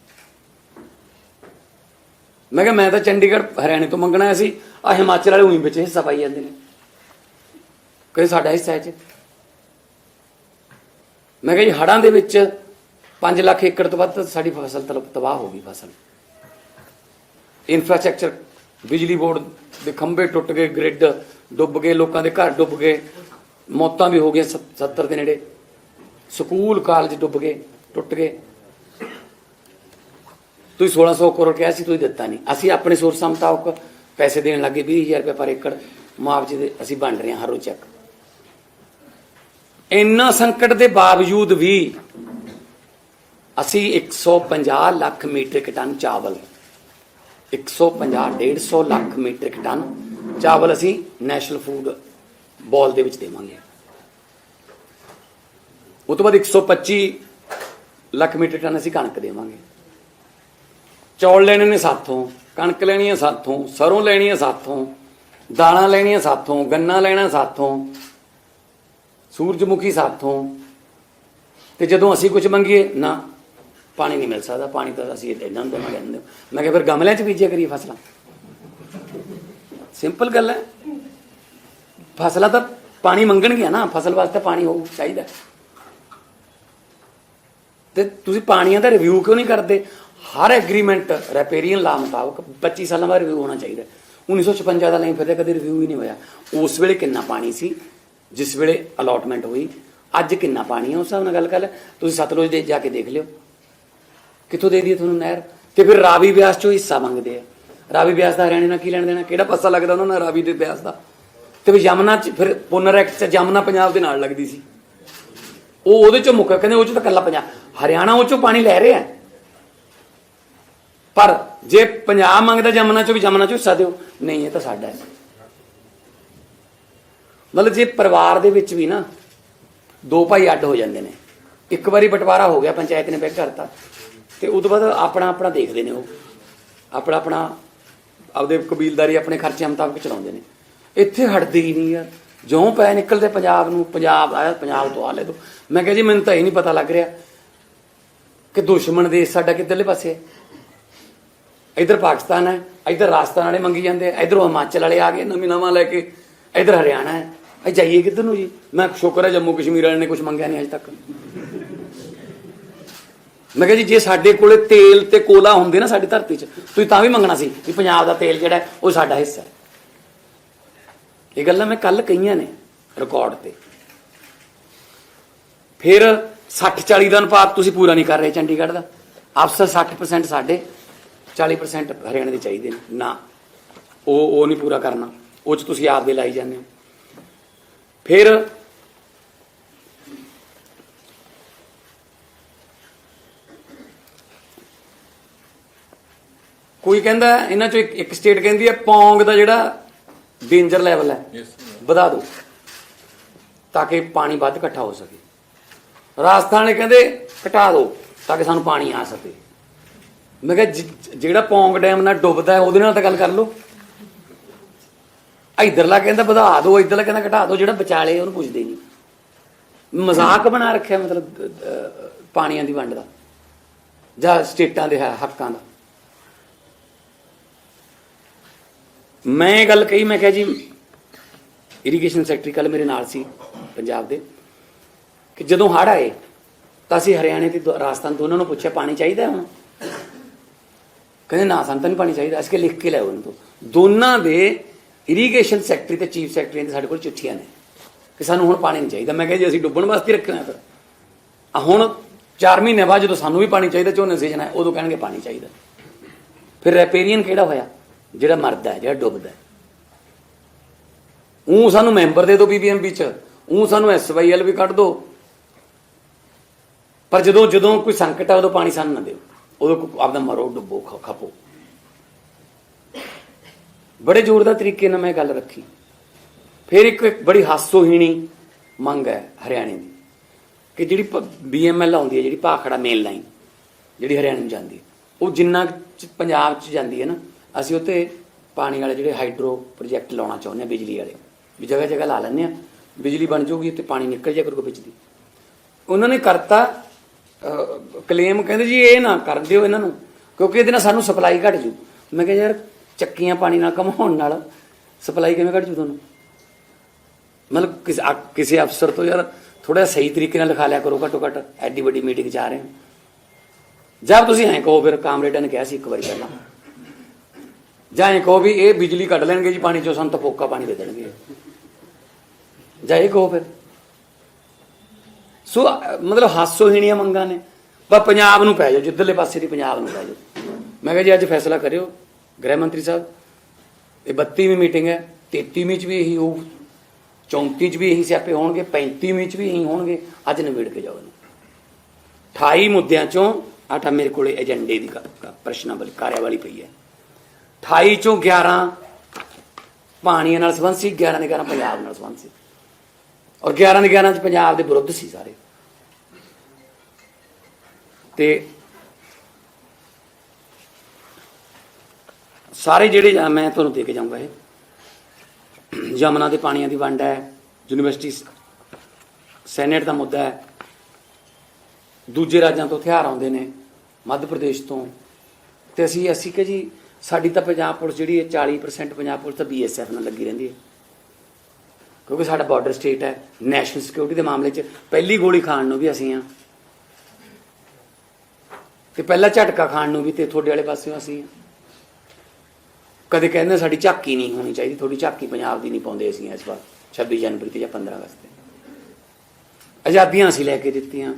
ਮੈਂ ਕਿਹਾ, ਮੈਂ ਤਾਂ ਚੰਡੀਗੜ੍ਹ ਹਰਿਆਣੇ ਤੋਂ ਮੰਗਣਾ ਆਇਆ ਸੀ। ਆ ਹਿਮਾਚਲ ਵਾਲੇ ਉਹੀ ਵਿੱਚ ਹਿੱਸਾ ਪਾਈ ਜਾਂਦੇ ਨੇ। ਕਹਿੰਦੇ ਸਾਡਾ ਹਿੱਸਾ ਹੈ ਚ। ਮੈਂ ਕਿਹਾ ਜੀ ਹੜਾਂ ਦੇ ਵਿੱਚ 5 ਲੱਖ ਏਕੜ ਤੋਂ ਵੱਧ ਸਾਡੀ ਫਸਲ ਤਲ- ਤਬਾਹ ਹੋ ਗਈ ਫਸਲ। ਇਨਫਰਾਸਟ੍ਰਕਚਰ ਬਿਜਲੀ ਬੋਰਡ ਦੇ ਖੰਭੇ ਟੁੱਟ ਗਏ ਗ੍ਰਿਡ ਡੁੱਬ ਗਏ, ਲੋਕਾਂ ਦੇ ਘਰ ਡੁੱਬ ਗਏ, ਮੌਤਾਂ ਵੀ ਹੋ ਗਈਆਂ 70 ਦੇ ਨੇੜੇ। ਸਕੂਲ, ਕਾਲਜ ਡੁੱਬ ਗਏ, ਟੁੱਟ ਗਏ। ਤੁਸੀਂ 1600 ਕਰੋੜ ਕਿਹਾ ਸੀ ਤੁਸੀਂ ਦਿੱਤਾ ਨਹੀਂ। ਅਸੀਂ ਆਪਣੇ ਸੋਰਸਾਂ ਮੁਤਾਬਕ ਪੈਸੇ ਦੇਣ ਲੱਗੇ 20000 ਰੁਪਏ ਪਰ ਏਕੜ ਮੁਆਵਜ਼ੇ ਦੇ ਅਸੀਂ ਵੰਡ ਰਹੇ ਹਾਂ ਹਰ ਰੋਜ਼ ਚੱਕ। ਇੰਨਾ ਸੰਕਟ ਦੇ ਬਾਵਜੂਦ ਵੀ ਅਸੀਂ 150 ਲੱਖ ਮੀਟ੍ਰਿਕ ਟਨ ਚਾਵਲ 150 150 ਲੱਖ ਮੀਟ੍ਰਿਕ ਟਨ ਚਾਵਲ ਅਸੀਂ ਨੈਸ਼ਨਲ ਫੂਡ ਬੋਲ ਦੇ ਵਿੱਚ ਦੇਵਾਂਗੇ। ਉਹ ਤੋਂ ਬਾਅਦ 125 ਲੱਖ ਮੀਟ੍ਰਿਕ ਟਨ ਅਸੀਂ ਕਣਕ ਦੇਵਾਂਗੇ। ਚੌਲ ਲੈਣੇ ਨੇ ਸਾਥੋਂ, ਕਣਕ ਲੈਣੀ ਹੈ ਸਾਥੋਂ, ਸਰੋਂ ਲੈਣੀ ਹੈ ਸਾਥੋਂ, ਦਾਲਾਂ ਲੈਣੀਆਂ ਸਾਥੋਂ, ਗੰਨਾ ਲੈਣਾ ਸਾਥੋਂ, ਸੂਰਜਮੁਖੀ ਸਾਥੋਂ। ਤੇ ਜਦੋਂ ਅਸੀਂ ਕੁਝ ਮੰਗੀਏ, ਨਾ, ਪਾਣੀ ਨਹੀਂ ਮਿਲ ਸਕਦਾ, ਪਾਣੀ ਤਾਂ ਅਸੀਂ ਇਹਨਾਂ ਨੂੰ ਦੇਵਾਂਗੇ ਮੈਂ ਕਿਹਾ ਫਿਰ ਗਮਲਿਆਂ 'ਚ ਬੀਜਿਆ ਕਰੀਏ ਫਸਲਾਂ? ਸਿੰਪਲ ਗੱਲ ਹੈ। ਫਸਲਾਂ ਤਾਂ ਪਾਣੀ ਮੰਗਣਗੀਆਂ ਨਾ, ਫਸਲ ਵਾਸਤੇ ਪਾਣੀ ਹੋਊ ਚਾਹੀਦਾ। ਤੇ ਤੁਸੀਂ ਪਾਣੀਆਂ ਦਾ ਰਿਵਿਊ ਕਿਉਂ ਨਹੀਂ ਕਰਦੇ? ਹਰ ਐਗਰੀਮੈਂਟ ਰੈਪੇਰੀਅਨ ਲਾ ਮੁਤਾਬਕ 25 ਸਾਲਾਂ ਬਾਅਦ ਰਿਵਿਊ ਹੋਣਾ ਚਾਹੀਦਾ। 1956 ਦਾ ਨਹੀਂ, ਫਿਰ ਕਦੇ ਰਿਵਿਊ ਹੀ ਨਹੀਂ ਹੋਇਆ। ਉਸ ਵੇਲੇ ਕਿੰਨਾ ਪਾਣੀ ਸੀ? ਜਿਸ ਵੇਲੇ ਅਲਾਟਮੈਂਟ ਹੋਈ। ਅੱਜ ਕਿੰਨਾ ਪਾਣੀ ਹੈ ਉਸ ਹਿਸਾਬ ਨਾਲ ਗੱਲ ਕਰ ਲੈ। ਤੁਸੀਂ ਸਤਲੁਜ ਦੇ ਜਾ ਕੇ ਦੇਖ ਲਿਓ। ਕਿੱਥੋਂ ਦੇ ਦਈਏ ਤੁਹਾਨੂੰ ਨਹਿਰ? ਤੇ ਫਿਰ ਰਾਵੀ ਬਿਆਸ ਚੋਂ ਹਿੱਸਾ ਮੰਗਦੇ ਆ। ਰਾਵੀ ਬਿਆਸ ਦਾ ਹਰਿਆਣੇ ਨਾਲ ਕੀ ਲੈਣ ਦੇਣਾ? ਕਿਹੜਾ ਪਾਸਾ ਲੱਗਦਾ ਉਹਨਾਂ ਨਾਲ ਰਾਵੀ ਦੇ ਬਿਆਸ ਦਾ? ਤੇ ਫਿਰ ਯਮਨਾ ਚ ਫਿਰ ਪੁਨਰ ਐਕਟ ਚ ਯਮਨਾ ਪੰਜਾਬ ਦੇ ਨਾਲ ਲੱਗਦੀ ਸੀ। ਉਹ ਉਹਦੇ ਚੋਂ ਮੁੱਕ ਕਹਿੰਦੇ ਉਹ ਚੋਂ ਤਾਂ ਕੱਲਾ ਪੰਜਾਬ। ਹਰਿਆਣਾ ਉਹ ਚੋਂ ਪਾਣੀ ਲੈ ਰਿਹਾ। ਪਰ ਜੇ ਪੰਜਾਬ ਮੰਗਦਾ ਯਮਨਾ ਚੋਂ ਵੀ ਯਮਨਾ ਚੋਂ ਹਿੱਸਾ ਦਿਓ, ਨਹੀਂ, ਇਹ ਤਾਂ ਸਾਡਾ ਹੈ। ਮਤਲਬ ਜੇ ਪਰਿਵਾਰ ਦੇ ਵਿੱਚ ਵੀ ਨਾ ਦੋ ਭਾਈ ਅੱਡ ਹੋ ਜਾਂਦੇ ਨੇ, ਇੱਕ ਵਾਰੀ ਬਟਵਾਰਾ ਹੋ ਗਿਆ ਪੰਚਾਇਤ ਨੇ ਬੈਕ ਕਰਤਾ, ਤੇ ਉਸ ਤੋਂ ਬਾਅਦ ਆਪਣਾ ਆਪਣਾ ਦੇਖਦੇ ਨੇ ਉਹ। ਆਪਣਾ ਆਪਣਾ ਆਪਦੇ ਕਬੀਲਦਾਰੀ, ਆਪਣੇ ਖਰਚੇ ਮੁਤਾਬਕ ਚਲਾਉਂਦੇ ਨੇ। ਇੱਥੇ ਹਟਦੀ ਹੀ ਨਹੀਂ ਯਾਰ ਜਿਉਂ ਪੈ ਨਿਕਲਦੇ ਪੰਜਾਬ ਨੂੰ, ਪੰਜਾਬ ਆਇਆ, ਪੰਜਾਬ ਤੋਂ ਆ ਲੈ ਦੋ। ਮੈਂ ਕਿਹਾ ਜੀ, ਮੈਨੂੰ ਤਾਂ ਇਹ ਨਹੀਂ ਪਤਾ ਲੱਗ ਰਿਹਾ ਕਿ ਦੁਸ਼ਮਣ ਦੇਸ਼ ਸਾਡਾ ਕਿੱਧਰਲੇ ਪਾਸੇ ਹੈ। ਇੱਧਰ ਪਾਕਿਸਤਾਨ ਹੈ, ਇੱਧਰ ਰਾਜਸਥਾਨ ਵਾਲੇ ਮੰਗੀ ਜਾਂਦੇ ਆ, ਇਧਰੋਂ ਹਿਮਾਚਲ ਵਾਲੇ ਆ ਗਏ, ਨਵੀਂ ਨਵਾਂ ਲੈ ਕੇ, ਇੱਧਰ ਹਰਿਆਣਾ ਹੈ। ਇਹ ਜਾਈਏ ਕਿੱਧਰ ਨੂੰ ਜੀ? ਮੈਂ ਸ਼ੁਕਰ ਹੈ ਜੰਮੂ ਕਸ਼ਮੀਰ ਵਾਲੇ ਨੇ ਕੁਝ ਮੰਗਿਆ ਨਹੀਂ ਅਜੇ ਤੱਕ। ਮੈਂ ਕਿਹਾ ਜੀ, ਜੇ ਸਾਡੇ ਕੋਲੇ ਤੇਲ ਤੇ ਕੋਲਾ ਹੁੰਦੇ ਨਾ ਸਾਡੀ ਧਰਤੀ 'ਚ, ਤੁਸੀਂ ਤਾਂ ਵੀ ਮੰਗਣਾ ਸੀ ਕਿ ਪੰਜਾਬ ਦਾ ਤੇਲ ਜਿਹੜਾ ਉਹ ਸਾਡਾ ਹਿੱਸਾ ਹੈ। ਇਹ ਗੱਲਾਂ ਮੈਂ ਕੱਲ ਕਹੀਆਂ ਨੇ ਰਿਕਾਰਡ ਤੇ। ਫਿਰ 60 40 ਦਾ ਅਨੁਪਾਤ ਤੁਸੀਂ ਪੂਰਾ ਨਹੀਂ ਕਰ ਰਹੇ ਚੰਡੀਗੜ੍ਹ ਦਾ। ਅਫਸਰ 60% ਸਾਡੇ। 40% ਹਰਿਆਣੇ ਦੇ ਚਾਹੀਦੇ ਨੇ। ਨਾ। ਉਹ ਉਹ ਨਹੀਂ ਪੂਰਾ ਕਰਨਾ। ਉਹ ਚ ਤੁਸੀਂ ਆਪ ਦੇ ਲਾਈ ਜਾਂਦੇ ਹੋ। ਫਿਰ ਕੋਈ ਕਹਿੰਦਾ ਇਹਨਾਂ ਚੋਂ ਇੱਕ ਇੱਕ ਸਟੇਟ ਕਹਿੰਦੀ ਹੈ ਪੌਂਗ ਦਾ ਜਿਹੜਾ ਡੇਂਜਰ ਲੈਵਲ ਹੈ ਵਧਾ ਦਿਓ। ਤਾਂ ਕਿ ਪਾਣੀ ਵੱਧ ਇਕੱਠਾ ਹੋ ਸਕੇ। ਰਾਜਸਥਾਨ ਵਾਲੇ ਕਹਿੰਦੇ ਘਟਾ ਦਿਓ ਤਾਂ ਕਿ ਸਾਨੂੰ ਪਾਣੀ ਆ ਸਕੇ। ਮੈਂ ਕਿਹਾ ਜਿਹੜਾ ਪੌਂਗ ਡੈਮ ਨਾਲ ਡੁੱਬਦਾ ਉਹਦੇ ਨਾਲ ਤਾਂ ਗੱਲ ਕਰ ਲਓ। ਇਧਰਲਾ ਕਹਿੰਦਾ ਵਧਾ ਦਿਓ, ਇਧਰਲਾ ਕਹਿੰਦਾ ਘਟਾ ਦਿਓ, ਜਿਹੜਾ ਵਿਚਾਲੇ ਉਹਨੂੰ ਪੁੱਛਦੇ ਨਹੀਂ ਮਜ਼ਾਕ ਬਣਾ ਰੱਖਿਆ, ਮਤਲਬ ਪਾਣੀਆਂ ਦੀ ਵੰਡ ਦਾ। ਜਾਂ ਸਟੇਟਾਂ ਦੇ ਹੱਕਾਂ ਦਾ। ਮੈਂ ਇਹ ਗੱਲ ਕਹੀ, ਮੈਂ ਕਿਹਾ ਜੀ ਇਰੀਗੇਸ਼ਨ ਸੈਕਟਰੀ ਕੱਲ ਮੇਰੇ ਨਾਲ ਸੀ, ਪੰਜਾਬ ਦੇ, ਕਿ ਜਦੋਂ ਹੜ੍ਹ ਆਏ, ਤਾਂ ਅਸੀਂ ਹਰਿਆਣੇ ਤੇ ਰਾਜਸਥਾਨ ਦੋਨਾਂ ਨੂੰ ਪੁੱਛਿਆ, ਪਾਣੀ ਚਾਹੀਦਾ ਹੈ ਹੁਣ? ਕਹਿੰਦੇ ਨਾ, ਸਾਨੂੰ ਤਾਂ ਨਹੀਂ ਪਾਣੀ ਚਾਹੀਦਾ। ਅਸੀਂ ਕਿਹਾ ਲਿਖ ਕੇ ਲੈ ਉਹਨਾਂ ਤੋਂ। ਦੋਨਾਂ ਦੇ ਇਰੀਗੇਸ਼ਨ ਸੈਕਟਰੀ ਤੇ ਚੀਫ ਸੈਕਟਰੀ ਦੇ ਸਾਡੇ ਕੋਲ ਚਿੱਠੀਆਂ ਨੇ ਕਿ ਸਾਨੂੰ ਹੁਣ ਪਾਣੀ ਨਹੀਂ ਚਾਹੀਦਾ। ਮੈਂ ਕਿਹਾ ਜੀ, ਅਸੀਂ ਡੁੱਬਣ ਵਾਸਤੇ ਰੱਖਣਾ ਫਿਰ। ਆ ਹੁਣ 4 ਮਹੀਨੇ ਬਾਅਦ ਜਦੋਂ ਸਾਨੂੰ ਵੀ ਪਾਣੀ ਚਾਹੀਦਾ, ਝੋਨੇ ਸੀਜ਼ਨ ਹੈ, ਉਦੋਂ ਕਹਿਣਗੇ ਪਾਣੀ ਚਾਹੀਦਾ। ਫਿਰ ਰੈਪੇਰੀਅਨ ਕਿਹੜਾ ਹੋਇਆ? ਜਿਹੜਾ ਮਰਦਾ ਹੈ, ਜਿਹੜਾ ਡੁੱਬਦਾ ਹੈ। ਉਹ ਸਾਨੂੰ ਮੈਂਬਰ ਦੇ ਦਿਓ ਬੀਬੀਐਮਬੀ ਚ। ਉਹ ਸਾਨੂੰ ਐਸਵਾਈਐਲ ਵੀ ਕੱਢ ਦਿਓ। ਪਰ ਜਦੋਂ ਜਦੋਂ ਕੋਈ ਸੰਕਟ ਆ, ਉਦੋਂ ਪਾਣੀ ਸਾਨੂੰ ਨਾ ਦਿਓ। ਉਹਦੇ ਕੋ- ਆਪਦਾ ਮਰੋ ਡੁੱਬੋ, ਖ- ਖਪੋ। ਬੜੇ ਜ਼ੋਰਦਾਰ ਤਰੀਕੇ ਨਾਲ ਮੈਂ ਗੱਲ ਰੱਖੀ। ਫਿਰ ਇੱਕ ਇੱਕ ਬੜੀ ਹਾਸੋਹੀਣੀ ਮੰਗ ਹੈ ਹਰਿਆਣੇ ਦੀ ਕਿ ਜਿਹੜੀ ਬੀਐਮਐਲ ਆਉਂਦੀ ਹੈ, ਜਿਹੜੀ ਭਾਖੜਾ ਮੇਨ ਲਾਈਨ ਜਿਹੜੀ ਹਰਿਆਣੇ ਨੂੰ ਜਾਂਦੀ ਹੈ, ਉਹ ਜਿੰਨਾ ਕੁ ਪੰਜਾਬ ਚ ਜਾਂਦੀ ਹੈ ਨਾ, ਅਸੀਂ ਉੱਤੇ ਪਾਣੀ ਵਾਲੇ ਜਿਹੜੇ ਹਾਈਡਰੋ ਪ੍ਰੋਜੈਕਟ ਲਾਉਣਾ ਚਾਹੁੰਦੇ ਹਾਂ ਬਿਜਲੀ ਵਾਲੇ, ਵੀ ਜਗ੍ਹਾ ਜਗ੍ਹਾ ਲਾ ਲੈਂਦੇ ਆ ਬਿਜਲੀ ਬਣ ਜਾਊਗੀ ਤੇ ਪਾਣੀ ਨਿਕਲ ਜਾਇਆ ਕਰੂਗਾ ਵਿੱਚ ਦੀ ਉਹਨਾਂ ਨੇ ਕਰਤਾ ਕਲੇਮ ਕਹਿੰਦੇ ਜੀ ਇਹ ਨਾ ਕਰ ਦਿਓ ਇਹਨਾਂ ਨੂੰ, ਕਿਉਂਕਿ ਇਹਦੇ ਨਾਲ ਸਾਨੂੰ ਸਪਲਾਈ ਘਟ ਜੂ। ਮੈਂ ਕਿਹਾ ਯਾਰ ਚੱਕੀਆਂ ਪਾਣੀ ਨਾਲ ਕਮਾਉਣ ਨਾਲ ਸਪਲਾਈ ਕਿਵੇਂ ਘਟ ਜੂ ਤੁਹਾਨੂੰ? ਮਤਲਬ ਕਿਸੇ ਕਿਸੇ ਅਫਸਰ ਤੋਂ ਯਾਰ ਥੋੜਾ ਸਹੀ ਤਰੀਕੇ ਨਾਲ ਲਿਖਾ ਲਿਆ ਕਰੋ ਘੱਟੋ ਘੱਟ, ਐਡੀ ਵੱਡੀ ਮੀਟਿੰਗ 'ਚ ਆ ਰਹੇ ਹੋ। ਜਦ ਤੁਸੀਂ ਐਂ ਕਹੋ ਫਿਰ ਕਾਮਰੇਡਾਂ ਨੇ ਕਿਹਾ ਸੀ ਇੱਕ ਵਾਰੀ ਪਹਿਲਾਂ। ਜਾਂ ਐਂ ਕਹੋ ਵੀ ਇਹ ਬਿਜਲੀ ਕੱਢ ਲੈਣਗੇ ਜੀ ਪਾਣੀ ਚੋਂ, ਸਾਨੂੰ ਤਾਂ ਫੋਕਾ ਪਾਣੀ ਦੇ ਦੇਣਗੇ। ਜਾਂ ਇਹ ਕਹੋ ਫਿਰ। ਸੋ, ਮਤਲਬ ਹਾਸੋਹੀਣੀਆਂ ਮੰਗਾਂ ਨੇ। ਪਰ ਪੰਜਾਬ ਨੂੰ ਪੈ ਜਾਓ, ਜਿੱਧਰਲੇ ਪਾਸੇ ਦੀ ਪੰਜਾਬ ਨੂੰ ਪੈ ਜਾਓ। ਮੈਂ ਕਿਹਾ ਜੀ, ਅੱਜ ਫੈਸਲਾ ਕਰਿਓ। ਗ੍ਰਹਿ ਮੰਤਰੀ ਸਾਹਿਬ, ਇਹ 32ਵੀਂ ਮੀਟਿੰਗ ਹੈ 33ਵੀਂ ਚ ਵੀ ਇਹੀ ਹੋਊ 34 ਚ ਵੀ ਇਹੀ ਸਿਆਪੇ ਹੋਣਗੇ 35ਵੀਂ ਚ ਵੀ ਇਹੀ ਹੋਣਗੇ, ਅੱਜ ਨਿਬੇੜ ਕੇ ਜਾਓ ਇਹਨੂੰ। 28 ਮੁੱਦਿਆਂ ਚੋਂ ਆਟਾ ਮੇਰੇ ਕੋਲੇ ਏਜੰਡੇ ਦੀ ਕ- ਕ- ਪ੍ਰਸ਼ਨਾਵਲੀ, ਕਾਰਿਆਵਲੀ ਪਈ ਹੈ। 28 ਚੋਂ 11 ਪਾਣੀਆਂ ਨਾਲ ਸੰਬੰਧ ਸੀ 11 ਦੇ 11 ਪੰਜਾਬ ਨਾਲ ਸੰਬੰਧ ਸੀ। ਔਰ 11 ਦੇ 11 ਚ ਪੰਜਾਬ ਦੇ ਵਿਰੁੱਧ ਸੀ ਸਾਰੇ। ਤੇ ਸਾਰੇ ਜਿਹੜੇ ਜਾਂ ਮੈਂ ਤੁਹਾਨੂੰ ਦੇ ਕੇ ਜਾਊਂਗਾ ਇਹ। ਯਮਨਾ ਦੇ ਪਾਣੀਆਂ ਦੀ ਵੰਡ ਹੈ, ਯੂਨੀਵਰਸਿਟੀ ਸੈਨੇਟ ਦਾ ਮੁੱਦਾ ਹੈ। ਦੂਜੇ ਰਾਜਾਂ ਤੋਂ ਹਥਿਆਰ ਆਉਂਦੇ ਨੇ, ਮੱਧ ਪ੍ਰਦੇਸ਼ ਤੋਂ। ਤੇ ਅਸੀਂ ਅਸੀਂ ਕਿ ਜੀ, ਸਾਡੀ ਤਾਂ ਪੰਜਾਬ ਪੁਲਿਸ ਜਿਹੜੀ ਹੈ 40% ਪੰਜਾਬ ਪੁਲਿਸ ਤਾਂ ਬੀਐਸਐਫ ਨਾਲ ਲੱਗੀ ਰਹਿੰਦੀ ਹੈ। ਕਿਉਂਕਿ ਸਾਡਾ ਬਾਰਡਰ ਸਟੇਟ ਹੈ ਨੈਸ਼ਨਲ ਸਿਕਿਉਰਿਟੀ ਦੇ ਮਾਮਲੇ 'ਚ ਪਹਿਲੀ ਗੋਲੀ ਖਾਣ ਨੂੰ ਵੀ ਅਸੀਂ ਆ ਤੇ ਪਹਿਲਾ ਝਟਕਾ ਖਾਣ ਨੂੰ ਵੀ ਤੇ ਤੁਹਾਡੇ ਵਾਲੇ ਪਾਸਿਓਂ ਅਸੀਂ ਕਦੇ ਕਹਿੰਦੇ ਸਾਡੀ ਝਾਕੀ ਨਹੀਂ ਹੋਣੀ ਚਾਹੀਦੀ, ਤੁਹਾਡੀ ਝਾਕੀ ਪੰਜਾਬ ਦੀ ਨਹੀਂ ਪਾਉਂਦੇ ਅਸੀਂ ਇਸ ਵਾਰ 26 ਜਨਵਰੀ ਤੇ ਜਾਂ 15 ਅਗਸਤ ਤੇ। ਆਜ਼ਾਦੀਆਂ ਅਸੀਂ ਲੈ ਕੇ ਦਿੱਤੀਆਂ,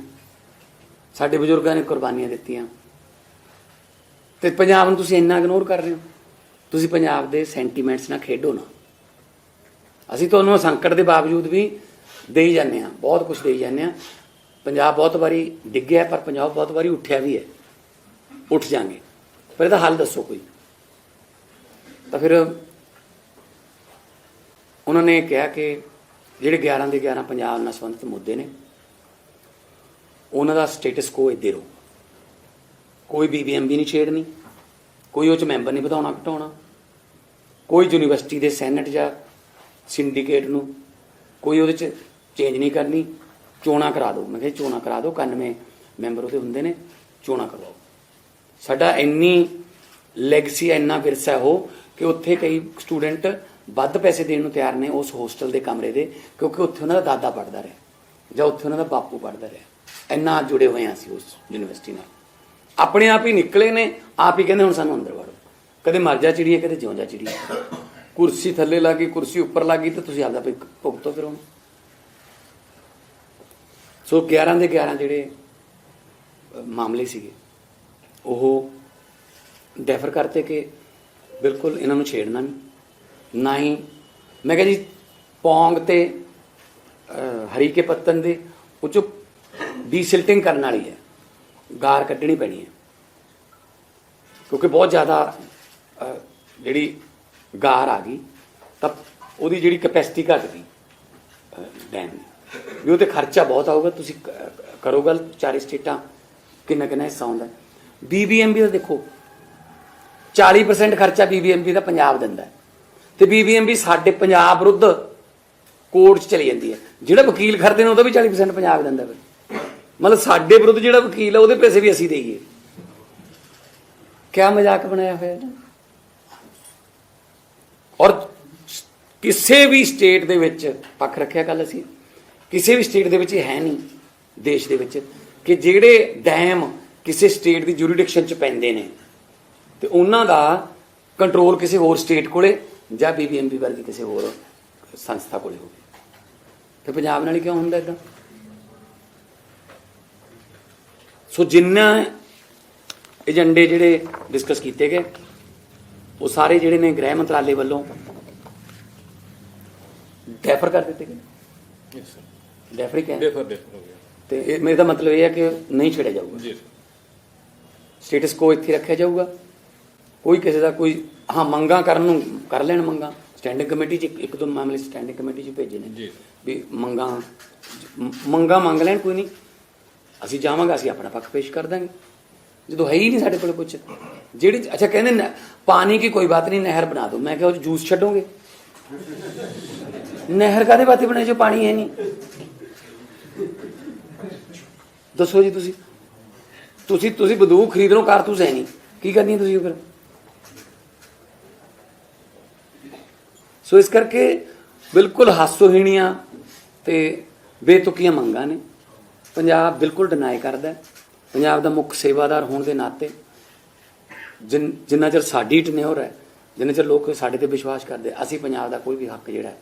ਸਾਡੇ ਬਜ਼ੁਰਗਾਂ ਨੇ ਕੁਰਬਾਨੀਆਂ ਦਿੱਤੀਆਂ। ਤੇ ਪੰਜਾਬ ਨੂੰ ਤੁਸੀਂ ਇੰਨਾ ਇਗਨੋਰ ਕਰ ਰਹੇ ਹੋ, ਤੁਸੀਂ ਪੰਜਾਬ ਦੇ ਸੈਂਟੀਮੈਂਟਸ ਨਾਲ ਖੇਡੋ ਨਾ। ਅਸੀਂ ਤੁਹਾਨੂੰ ਸੰਕਟ ਦੇ ਬਾਵਜੂਦ ਵੀ ਦੇਈ ਜਾਂਦੇ ਆ ਬਹੁਤ ਕੁਝ ਦੇਈ ਜਾਂਦੇ ਆ ਪੰਜਾਬ ਬਹੁਤ ਵਾਰੀ ਡਿੱਗਿਆ, ਪਰ ਪੰਜਾਬ ਬਹੁਤ ਵਾਰੀ ਉੱਠਿਆ ਵੀ ਹੈ। ਉੱਠ ਜਾਾਂਗੇ। ਪਰ ਇਹਦਾ ਹੱਲ ਦੱਸੋ ਕੋਈ। ਤਾਂ ਫਿਰ ਉਹਨਾਂ ਨੇ ਕਿਹਾ ਕਿ ਜਿਹੜੇ 11 ਦੇ 11 ਪੰਜਾਬ ਨਾਲ ਸੰਬੰਧਿਤ ਮੁੱਦੇ ਨੇ, ਉਹਨਾਂ ਦਾ ਸਟੇਟਸ ਕੋ ਇੱਦੇ ਰਹੋ। ਕੋਈ ਬੀਬੀਐਮਬੀ ਨਹੀਂ ਛੇੜਨੀ, ਕੋਈ ਉਹ ਚ ਮੈਂਬਰ ਨਹੀਂ ਵਧਾਉਣਾ ਘਟਾਉਣਾ, ਕੋਈ ਯੂਨੀਵਰਸਿਟੀ ਦੇ ਸੈਨੇਟ ਜਾਂ ਸਿੰਡੀਕੇਟ ਨੂੰ ਕੋਈ ਉਹਦੇ ਚ ਚੇਂਜ ਨਹੀਂ ਕਰਨੀ, ਚੋਣਾਂ ਕਰਾ ਦਿਓ। ਮੈਂ ਕਿਹਾ ਜੀ ਚੋਣਾਂ ਕਰਾ ਦਿਓ 91 ਮੈਂਬਰ ਉਹਦੇ ਹੁੰਦੇ ਨੇ, ਚੋਣਾਂ ਕਰਵਾਓ। ਸਾਡਾ ਇੰਨੀ ਲੈਗਸੀ ਇੰਨਾ ਵਿਰਸਾ ਉਹ ਕਿ ਉੱਥੇ ਕਈ ਸਟੂਡੈਂਟ ਵੱਧ ਪੈਸੇ ਦੇਣ ਨੂੰ ਤਿਆਰ ਨੇ ਉਸ ਹੋਸਟਲ ਦੇ ਕਮਰੇ ਦੇ, ਕਿਉਂਕਿ ਉੱਥੇ ਉਹਨਾਂ ਦਾ ਦਾਦਾ ਪੜਦਾ ਰਿਹਾ, ਜਾਂ ਉੱਥੇ ਉਹਨਾਂ ਦਾ ਬਾਪੂ ਪੜਦਾ ਰਿਹਾ। ਇੰਨਾ ਜੁੜੇ ਹੋਏ ਹਾਂ ਅਸੀਂ ਉਸ ਯੂਨੀਵਰਸਿਟੀ ਨਾਲ। ਆਪਣੇ ਆਪ ਹੀ ਨਿਕਲੇ ਨੇ, ਆਪ ਹੀ ਕਹਿੰਦੇ ਹੁਣ ਸਾਨੂੰ ਅੰਦਰ ਵੜੋ। ਕਦੇ ਮਰ ਜਾ ਚਿੜੀਏ, ਕਦੇ ਜਿਉਂ ਜਾ ਚਿੜੀਏ। ਕੁਰਸੀ ਥੱਲੇ ਲੱਗੀ ਕੁਰਸੀ ਉੱਪਰ ਲੱਗੀ ਤੇ ਤੁਸੀਂ ਆਪਦਾ ਭੁਗ- ਭੁਗਤੋ ਫਿਰ ਹੁਣ। ਸੋ 11 ਦੇ 11 ਜਿਹੜੇ ਮਾਮਲੇ ਸੀਗੇ। ਉਹ ਡੈਫਰ ਕਰਤੇ ਕਿ ਬਿਲਕੁਲ ਇਹਨਾਂ ਨੂੰ ਛੇੜਨਾ ਨਹੀਂ। ਨਾ ਹੀ ਮੈਂ ਕਿਹਾ ਜੀ ਪੌਂਗ ਤੇ ਅ, ਹਰੀ ਕੇ ਪੱਤਨ ਦੇ ਉਹ ਚੋਂ ਡੀਸਿਲਟਿੰਗ ਕਰਨ ਵਾਲੀ ਹੈ। ਗਾਰ ਕੱਢਣੀ ਪੈਣੀ ਹੈ। ਕਿਉਂਕਿ ਬਹੁਤ ਜ਼ਿਆਦਾ ਜਿਹੜੀ ਗਾਰ ਆ ਗਈ ਤਾਂ ਉਹਦੀ ਜਿਹੜੀ ਕਪੈਸਿਟੀ ਘਟ ਗਈ ਡੈਮ ਦੀ। ਵੀ ਉਹ ਤੇ ਖਰਚਾ ਬਹੁਤ ਆਊਗਾ ਤੁਸੀਂ ਕ- ਕਰੋ ਗੱਲ ਚਾਰੇ ਸਟੇਟਾਂ ਕਿੰਨਾ ਕਿੰਨਾ ਹਿੱਸਾ ਆਉਂਦਾ। ਬੀਬੀਐਮਬੀ ਦਾ ਦੇਖੋ 40% ਖਰਚਾ ਬੀਬੀਐਮਬੀ ਦਾ ਪੰਜਾਬ ਦਿੰਦਾ ਹੈ। ਤੇ ਬੀਬੀਐਮਬੀ ਸਾਡੇ ਪੰਜਾਬ ਵਿਰੁੱਧ ਕੋਰਟ 'ਚ ਚਲੀ ਜਾਂਦੀ ਹੈ। ਜਿਹੜਾ ਵਕੀਲ ਖਰਦੇ ਨੇ, ਉਹਦਾ ਵੀ 40% ਪੰਜਾਬ ਦਿੰਦਾ ਫਿਰ। ਮਤਲਬ ਸਾਡੇ ਵਿਰੁੱਧ ਜਿਹੜਾ ਵਕੀਲ ਹੈ ਉਹਦੇ ਪੈਸੇ ਵੀ ਅਸੀਂ ਦੇਈਏ। ਕਿਆ ਮਜ਼ਾਕ ਬਣਾਇਆ ਹੋਇਆ ਹੈ ਔਰ ਕਿਸੇ ਵੀ ਸਟੇਟ ਦੇ ਵਿੱਚ, ਪੱਖ ਰੱਖਿਆ ਕੱਲ ਅਸੀਂ, ਕਿਸੇ ਵੀ ਸਟੇਟ ਦੇ ਵਿੱਚ ਇਹ ਹੈ ਨਹੀਂ, ਦੇਸ਼ ਦੇ ਵਿੱਚ, ਕਿ ਜਿਹੜੇ ਡੈਮ ਕਿਸੇ ਸਟੇਟ ਦੀ ਜੁਰੀਡਿਕਸ਼ਨ ਚ ਪੈਂਦੇ ਨੇ। ਤੇ ਉਹਨਾਂ ਦਾ ਕੰਟਰੋਲ ਕਿਸੇ ਹੋਰ ਸਟੇਟ ਕੋਲੇ ਜਾਂ ਬੀਬੀਐਮਬੀ ਵਰਗੀ ਕਿਸੇ ਹੋਰ ਸੰਸਥਾ ਕੋਲੇ ਹੋਵੇ। ਤੇ ਪੰਜਾਬ ਨਾਲ ਕਿਉਂ ਹੁੰਦਾ ਇਦਾਂ ਸੋ ਜਿੰਨਾ ਏਜੰਡੇ ਜਿਹੜੇ ਡਿਸਕਸ ਕੀਤੇ ਗਏ ਉਹ ਸਾਰੇ ਜਿਹੜੇ ਨੇ ਗ੍ਰਹਿ ਮੰਤਰਾਲੇ ਵੱਲੋਂ ਡੈਫਰ ਕਰ ਦਿੱਤੇ ਗਏ? ਯੈਸ ਸਰ ਡੈਫਰ ਹੀ ਕਹਿੰਦੇ ਡੇਫਰ ਡੇਫਰ ਹੋ ਗਿਆ। ਤੇ ਇਹ ਮੇਰੇ ਦਾ ਮਤਲਬ ਇਹ ਹੈ ਕਿ ਨਹੀਂ ਛੇੜਿਆ ਜਾਊਗਾ। ਜੀ ਸਟੇਟਸ ਕੋ ਇੱਥੇ ਰੱਖਿਆ ਜਾਊਗਾ। ਕੋਈ ਕਿਸੇ ਦਾ ਕੋਈ ਹਾਂ ਮੰਗਾ ਕਰਨ ਨੂੰ ਕਰ ਲੈਣ ਮੰਗਾ। ਸਟੈਂਡਿੰਗ ਕਮੇਟੀ ਚ ਇੱਕ- ਇੱਕ ਦੋ ਮਾਮਲੇ ਸਟੈਂਡਿੰਗ ਕਮੇਟੀ ਚ ਭੇਜੇ ਨੇ। ਜੀ। ਵੀ ਮੰਗਾ ਮੰਗਾ ਮੰਗ ਲੈਣ ਕੋਈ ਨਹੀਂ। ਅਸੀਂ ਜਾਵਾਂਗੇ ਅਸੀਂ ਆਪਣਾ ਪੱਖ ਪੇਸ਼ ਕਰ ਦਾਂਗੇ। ਜਦੋਂ ਹੈ ਹੀ ਨਹੀਂ ਸਾਡੇ ਕੋਲ ਕੁਝ ਜਿਹੜੀ ਅੱਛਾ ਕਹਿੰਦੇ ਨੇ ਪਾਣੀ ਕੀ ਕੋਈ ਬਾਤ ਨਹੀਂ ਨਹਿਰ ਬਣਾ ਦਿਓ। ਮੈਂ ਕਿਹਾ ਉਹ 'ਚ ਜੂਸ ਛੱਡੋਗੇ? ਨਹਿਰ ਕਾਦੇ ਬਾਤੇ ਬਣੇ ਜੋ ਪਾਣੀ ਹੈ ਨਹੀਂ। ਦੱਸੋ ਜੀ ਤੁਸੀਂ। ਤੁਸੀਂ ਤੁਸੀਂ ਬੰਦੂਕ ਖਰੀਦ ਲਓ ਕਾਰਤੂਸ ਹੈ ਨਹੀਂ। ਕੀ ਕਰਨੀ ਹੈ ਤੁਸੀਂ ਫਿਰ? ਸੋ ਇਸ ਕਰਕੇ ਬਿਲਕੁਲ ਹਾਸੋਹੀਣੀਆਂ ਤੇ ਬੇਤੁਕੀਆਂ ਮੰਗਾਂ ਨੇ। ਪੰਜਾਬ ਬਿਲਕੁਲ ਡਿਨਾਈ ਕਰਦਾ ਪੰਜਾਬ ਦਾ ਮੁੱਖ ਸੇਵਾਦਾਰ ਹੋਣ ਦੇ ਨਾਤੇ ਜਿਨ- ਜਿੰਨਾ ਚਿਰ ਸਾਡੀ ਟਨਿਓਰ ਹੈ, ਜਿੰਨਾ ਚਿਰ ਲੋਕ ਸਾਡੇ ਤੇ ਵਿਸ਼ਵਾਸ ਕਰਦੇ, ਅਸੀਂ ਪੰਜਾਬ ਦਾ ਕੋਈ ਵੀ ਹੱਕ ਜਿਹੜਾ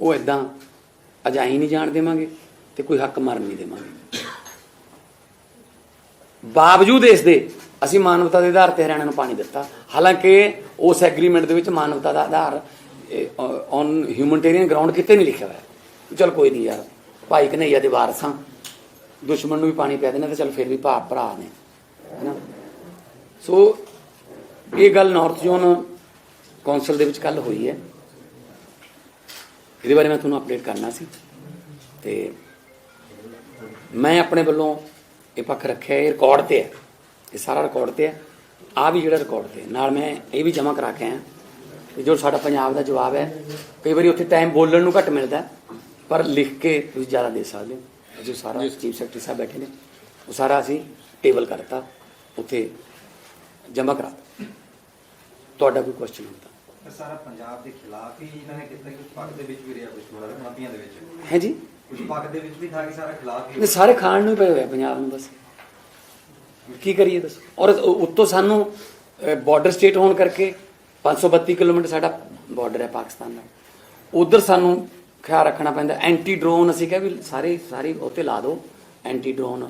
ਉਹ ਇਦਾਂ ਅਜਾਈ ਨਹੀਂ ਜਾਣ ਦੇਵਾਂਗੇ ਤੇ ਕੋਈ ਹੱਕ ਮਰਨ ਨਹੀਂ ਦੇਵਾਂਗੇ। ਬਾਵਜੂਦ ਇਸ ਦੇ ਅਸੀਂ ਮਾਨਵਤਾ ਦੇ ਆਧਾਰ ਤੇ ਹਰਿਆਣਾ ਨੂੰ ਪਾਣੀ ਦਿੱਤਾ। ਹਾਲਾਂਕਿ ਉਸ ਐਗਰੀਮੈਂਟ ਦੇ ਵਿੱਚ ਮਾਨਵਤਾ ਦਾ ਆਧਾਰ ਔਨ ਹਿਊਮਨਟੇਰੀਅਨ ਗਰਾਊਂਡ ਕਿਤੇ ਨਹੀਂ ਲਿਖਿਆ ਹੋਇਆ। ਚਲ ਕੋਈ ਨਹੀਂ ਯਾਰ, ਭਾਈ ਕਨਈਆ ਦੇ ਵਾਰਸਾਂ ਦੁਸ਼ਮਣ ਨੂੰ ਵੀ ਪਾਣੀ ਪਿਆ ਦੇਣਾ ਤੇ ਚਲ ਫਿਰ ਵੀ ਭਾ, ਭਰਾ ਨੇ, ਹੈਨਾ? ਸੋ ਇਹ ਗੱਲ ਨਾਰਥ ਜ਼ੋਨ ਕੌਂਸਲ ਦੇ ਵਿੱਚ ਕੱਲ ਹੋਈ ਹੈ। ਇਹਦੇ ਬਾਰੇ ਮੈਂ ਤੁਹਾਨੂੰ ਅਪਡੇਟ ਕਰਨਾ ਸੀ। ਤੇ ਮੈਂ ਆਪਣੇ ਵੱਲੋਂ ਇਹ ਪੱਖ ਰੱਖਿਆ ਇਹ ਰਿਕਾਰਡ ਤੇ ਹੈ। ਇਹ ਸਾਰਾ ਰਿਕਾਰਡ ਤੇ ਹੈ। ਆ ਵੀ ਜਿਹੜਾ ਰਿਕਾਰਡ ਤੇ। ਨਾਲ ਮੈਂ ਇਹ ਵੀ ਜਮ੍ਹਾਂ ਕਰਾ ਕੇ ਆਇਆ ਕਿ ਜੋ ਸਾਡਾ ਪੰਜਾਬ ਦਾ ਜਵਾਬ ਹੈ ਕਈ ਵਾਰੀ ਉੱਥੇ ਟਾਈਮ ਬੋਲਣ ਨੂੰ ਘੱਟ ਮਿਲਦਾ ਪਰ ਲਿਖ ਕੇ ਤੁਸੀਂ ਜ਼ਿਆਦਾ ਦੇ ਸਕਦੇ ਹੋ। ਜੋ ਸਾਰਾ ਚੀਫ ਸੈਕਟਰੀ ਸਾਹਿਬ ਬੈਠੇ ਨੇ ਉਹ ਸਾਰਾ ਅਸੀਂ ਟੇਬਲ ਕਰਤਾ ਉੱਥੇ ਜਮ੍ਹਾਂ ਕਰਾਤਾ। ਤੁਹਾਡਾ ਕੋਈ ਕੁਐਸਚਨ ਹੁੰਦਾ ਸਾਰਾ ਪੰਜਾਬ ਦੇ ਖਿਲਾਫ ਹੀ ਇਹਨਾਂ ਨੇ ਕੀਤਾ ਕਿ ਪੱਗ ਦੇ ਵਿੱਚ ਵੀ ਰਿਹਾ ਕੁਝ ਮਾਪੀਆਂ ਦੇ ਵਿੱਚ। ਹੈ ਜੀ? ਕੁਝ ਪੱਗ ਦੇ ਵਿੱਚ ਵੀ ਥਾ ਕਿ ਸਾਰਾ ਖਿਲਾਫ ਹੀ ਸਾਰੇ ਖਾਣ ਨੂੰ ਪਏ ਹੋਏ ਪੰਜਾਬ ਨੂੰ ਬਸ। ਕੀ ਕਰੀਏ ਦੱਸੋ? ਔਰ ਉੱਤੋਂ ਸਾਨੂੰ ਬਾਰਡਰ ਸਟੇਟ ਹੋਣ ਕਰਕੇ 532 ਕਿਲੋਮੀਟਰ ਸਾਡਾ ਬਾਰਡਰ ਹੈ ਪਾਕਿਸਤਾਨ ਦਾ। ਉਧਰ ਸਾਨੂੰ ਖਿਆਲ ਰੱਖਣਾ ਪੈਂਦਾ ਐਂਟੀ ਡਰੋਨ ਅਸੀਂ ਕਿਹਾ ਵੀ ਸਾਰੇ ਸਾਰੇ ਉੱਤੇ ਲਾ ਦਿਓ ਐਂਟੀ ਡਰੋਨ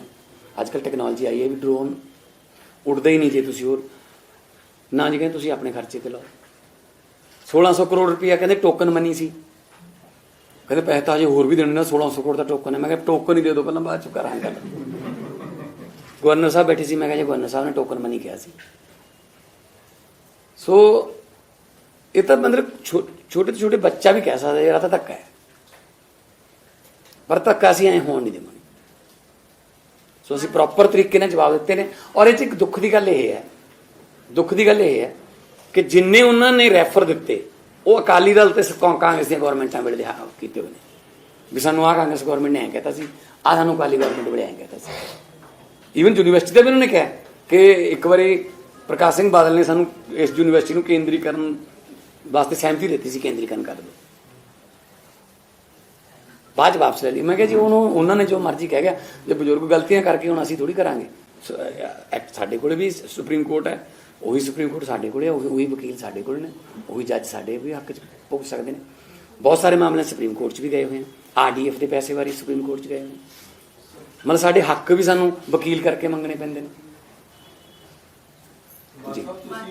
ਅੱਜ ਕੱਲ ਟੈਕਨੋਲੋਜੀ ਆਈ ਹੈ ਵੀ ਡਰੋਨ ਉੱਡਦਾ ਹੀ ਨਹੀਂ ਜੇ ਤੁਸੀਂ ਹੋਰ। ਨਾ ਜੀ ਕਹਿੰਦੇ ਤੁਸੀਂ ਆਪਣੇ ਖਰਚੇ ਤੇ ਲਾਓ। 1600 ਕਰੋੜ ਰੁਪਇਆ ਕਹਿੰਦੇ ਟੋਕਨ ਮਨੀ ਸੀ। ਕਹਿੰਦੇ ਪੈਸੇ ਤਾਂ ਅਜੇ ਹੋਰ ਵੀ ਦੇਣੇ ਨੇ 1600 ਕਰੋੜ ਦਾ ਟੋਕਨ ਹੈ। ਮੈਂ ਕਿਹਾ ਟੋਕਨ ਹੀ ਦੇ ਦਿਓ, ਪਹਿਲਾਂ ਬਾਅਦ ਚ ਕਰਾਂਗੇ ਗੱਲ। ਗਵਰਨਰ ਸਾਹਿਬ ਬੈਠੇ ਸੀ, ਮੈਂ ਕਿਹਾ ਜੀ ਗਵਰਨਰ ਸਾਹਿਬ ਨੇ ਟੋਕਨ ਮਨੀ ਕਿਹਾ ਸੀ। ਸੋ ਇਹ ਤਾਂ ਮਤਲਬ ਛੋ- ਛੋਟੇ ਤੋਂ ਛੋਟੇ ਬੱਚਾ ਵੀ ਕਹਿ ਸਕਦਾ ਜਿਹੜਾ ਤਾਂ ਧੱਕਾ ਹੈ। ਪਰ ਧੱਕਾ ਅਸੀਂ ਐ ਹੋਣ ਨਹੀਂ ਦੇਵਾਂਗੇ। ਸੋ ਅਸੀਂ ਪ੍ਰੋਪਰ ਤਰੀਕੇ ਨਾਲ ਜਵਾਬ ਦਿੱਤੇ ਨੇ। ਔਰ ਇਹ ਚ ਇੱਕ ਦੁੱਖ ਦੀ ਗੱਲ ਇਹ ਹੈ, ਦੁੱਖ ਦੀ ਗੱਲ ਇਹ ਹੈ ਕਿ ਜਿੰਨੇ ਉਹਨਾਂ ਨੇ ਰੈਫਰ ਦਿੱਤੇ ਉਹ ਅਕਾਲੀ ਦਲ ਤੇ ਕਾਂਗਰਸ ਦੀਆਂ ਗਵਰਨਮੈਂਟਾਂ ਵੇਲੇ ਦੇ ਕੀਤੇ ਹੋਏ ਨੇ। ਵੀ ਸਾਨੂੰ ਆਹ ਕਾਂਗਰਸ ਗਵਰਨਮੈਂਟ ਨੇ ਐਂ ਕਹਿਤਾ ਸੀ, ਆਹ ਸਾਨੂੰ ਅਕਾਲੀ ਗਵਰਨਮੈਂਟ ਵੇਲੇ ਐਂ ਕਹਿਤਾ ਸੀ। ਈਵਨ ਯੂਨੀਵਰਸਿਟੀ ਦਾ ਵੀ ਉਹਨਾਂ ਨੇ ਕਿਹਾ ਕਿ ਇੱਕ ਵਾਰੀ ਪ੍ਰਕਾਸ਼ ਸਿੰਘ ਬਾਦਲ ਨੇ ਸਾਨੂੰ ਇਸ ਯੂਨੀਵਰਸਿਟੀ ਨੂੰ ਕੇਂਦਰੀਕਰਨ ਵਾਸਤੇ ਸਹਿਮਤੀ ਦਿੱਤੀ ਸੀ, ਕੇਂਦਰੀਕਰਨ ਕਰ ਦਿਓ। ਬਾਅਦ 'ਚ ਵਾਪਸ ਲੈ ਲਈ। ਮੈਂ ਕਿਹਾ ਜੀ, ਉਹਨੂੰ ਉਹਨਾਂ ਨੇ ਜੋ ਮਰਜ਼ੀ ਕਹਿ ਗਿਆ, ਜੇ ਬਜ਼ੁਰਗ ਗਲਤੀਆਂ ਕਰਕੇ ਹੁਣ ਅਸੀਂ ਥੋੜੀ ਕਰਾਂਗੇ। ਐਕਟ ਸਾਡੇ ਕੋਲੇ ਵੀ ਸੁਪਰੀਮ ਕੋਰਟ ਹੈ। ਉਹੀ ਸੁਪਰੀਮ ਕੋਰਟ ਸਾਡੇ ਕੋਲੇ ਹੈ ਉਹੀ ਉਹੀ ਵਕੀਲ ਸਾਡੇ ਕੋਲ ਨੇ ਉਹੀ ਜੱਜ ਸਾਡੇ ਵੀ ਹੱਕ 'ਚ ਪੁੱਛ ਸਕਦੇ ਨੇ ਬਹੁਤ ਸਾਰੇ ਮਾਮਲੇ ਸੁਪਰੀਮ ਕੋਰਟ 'ਚ ਵੀ ਗਏ ਹੋਏ ਹਨ ਆਰਡੀਐਫ ਦੇ ਪੈਸੇ ਵਾਰੀ ਸੁਪਰੀਮ ਕੋਰਟ 'ਚ ਗਏ ਹੋਏ ਨੇ ਮਤਲਬ ਸਾਡੇ ਹੱਕ ਵੀ ਸਾਨੂੰ ਵਕੀਲ ਕਰਕੇ ਮੰਗਣੇ ਪੈਂਦੇ ਨੇ ਜੀ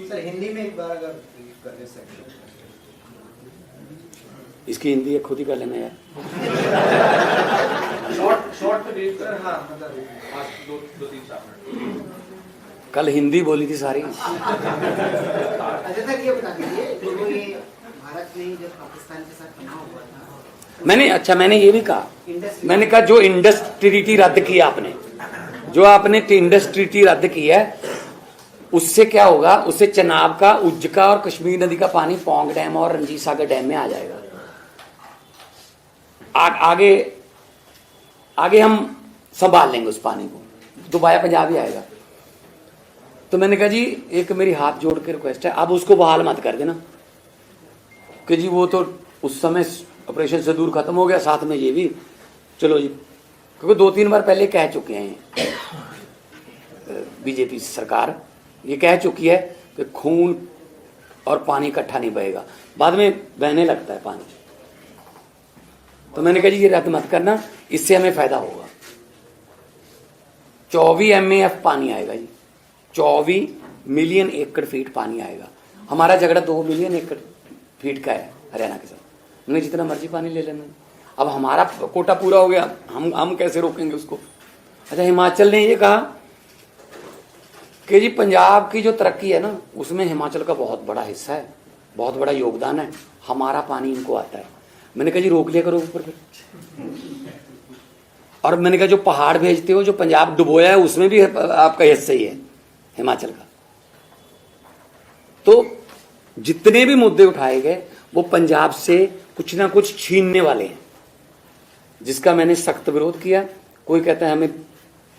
सर हिंदी में एक बार अगर कर दे सकते इसकी हिंदी है खुद ही कर लेना यार शॉर्ट शॉर्ट में ब्रीफ कर हाँ मतलब पाँच दो दो तीन चार मिनट कल हिंदी बोली थी सारी। अच्छा ये बता दीजिए भारत ने जब पाकिस्तान के साथ बना हुआ था मैंने अच्छा मैंने ये भी कहा। मैंने कहा जो इंडस ट्रीटी रद्द किया आपने जो आपने इंडस ट्रीटी रद्द की है उससे क्या होगा? उससे चनाब का उज्ज का और कश्मीर नदी का पानी पोंग डैम और रंजीत सागर डैम में आ जाएगा। आ, आगे आगे हम संभाल लेंगे उस पानी को। तो बाया पंजाब ही आएगा। तो मैंने कहा जी, एक मेरी हाथ जोड़ के रिक्वेस्ट है, आप उसको बहाल मत कर देना। कि जी, वो तो उस समय ऑपरेशन से दूर खत्म हो गया, साथ में ये भी। चलो जी, क्योंकि दो तीन बार पहले कह चुके हैं बीजेपी सरकार, ये कह चुकी है कि खून और पानी इकट्ठा नहीं बहेगा। बाद में बहने लगता है पानी। तो मैंने कहा जी, ये रद्द मत करना, इससे हमें फ़ायदा होगा। चौबीस एम पानी आएगा जी। चौबीस मिलियन एकड़ फीट पानी आएगा। हमारा झगड़ा दो मिलियन एकड़ फीट का है, हरियाणा के साथ। उन्हें जितना मर्ज़ी पानी ले लेना। अब हमारा कोटा पूरा हो गया, हम हम कैसे रोकेंगे उसको? अच्छा हिमाचल ने ये कहा कि जी, पंजाब की जो तरक्की है ना, उसमें हिमाचल का बहुत बड़ा हिस्सा है, बहुत बड़ा योगदान है। हमारा पानी इनको आता है। मैंने कहा, जी, रोक लिया करो ऊपर फिर। और मैंने कहा, जो पहाड़ भेजते हो, जो पंजाब डुबोया है, उसमें भी आपका हिस्सा ही है। हिमाचल का। तो जितने भी मुद्दे उठाए गए, वो पंजाब से कुछ ना कुछ छीनने वाले हैं, जिसका मैंने सख्त विरोध किया। कोई कहता है हमें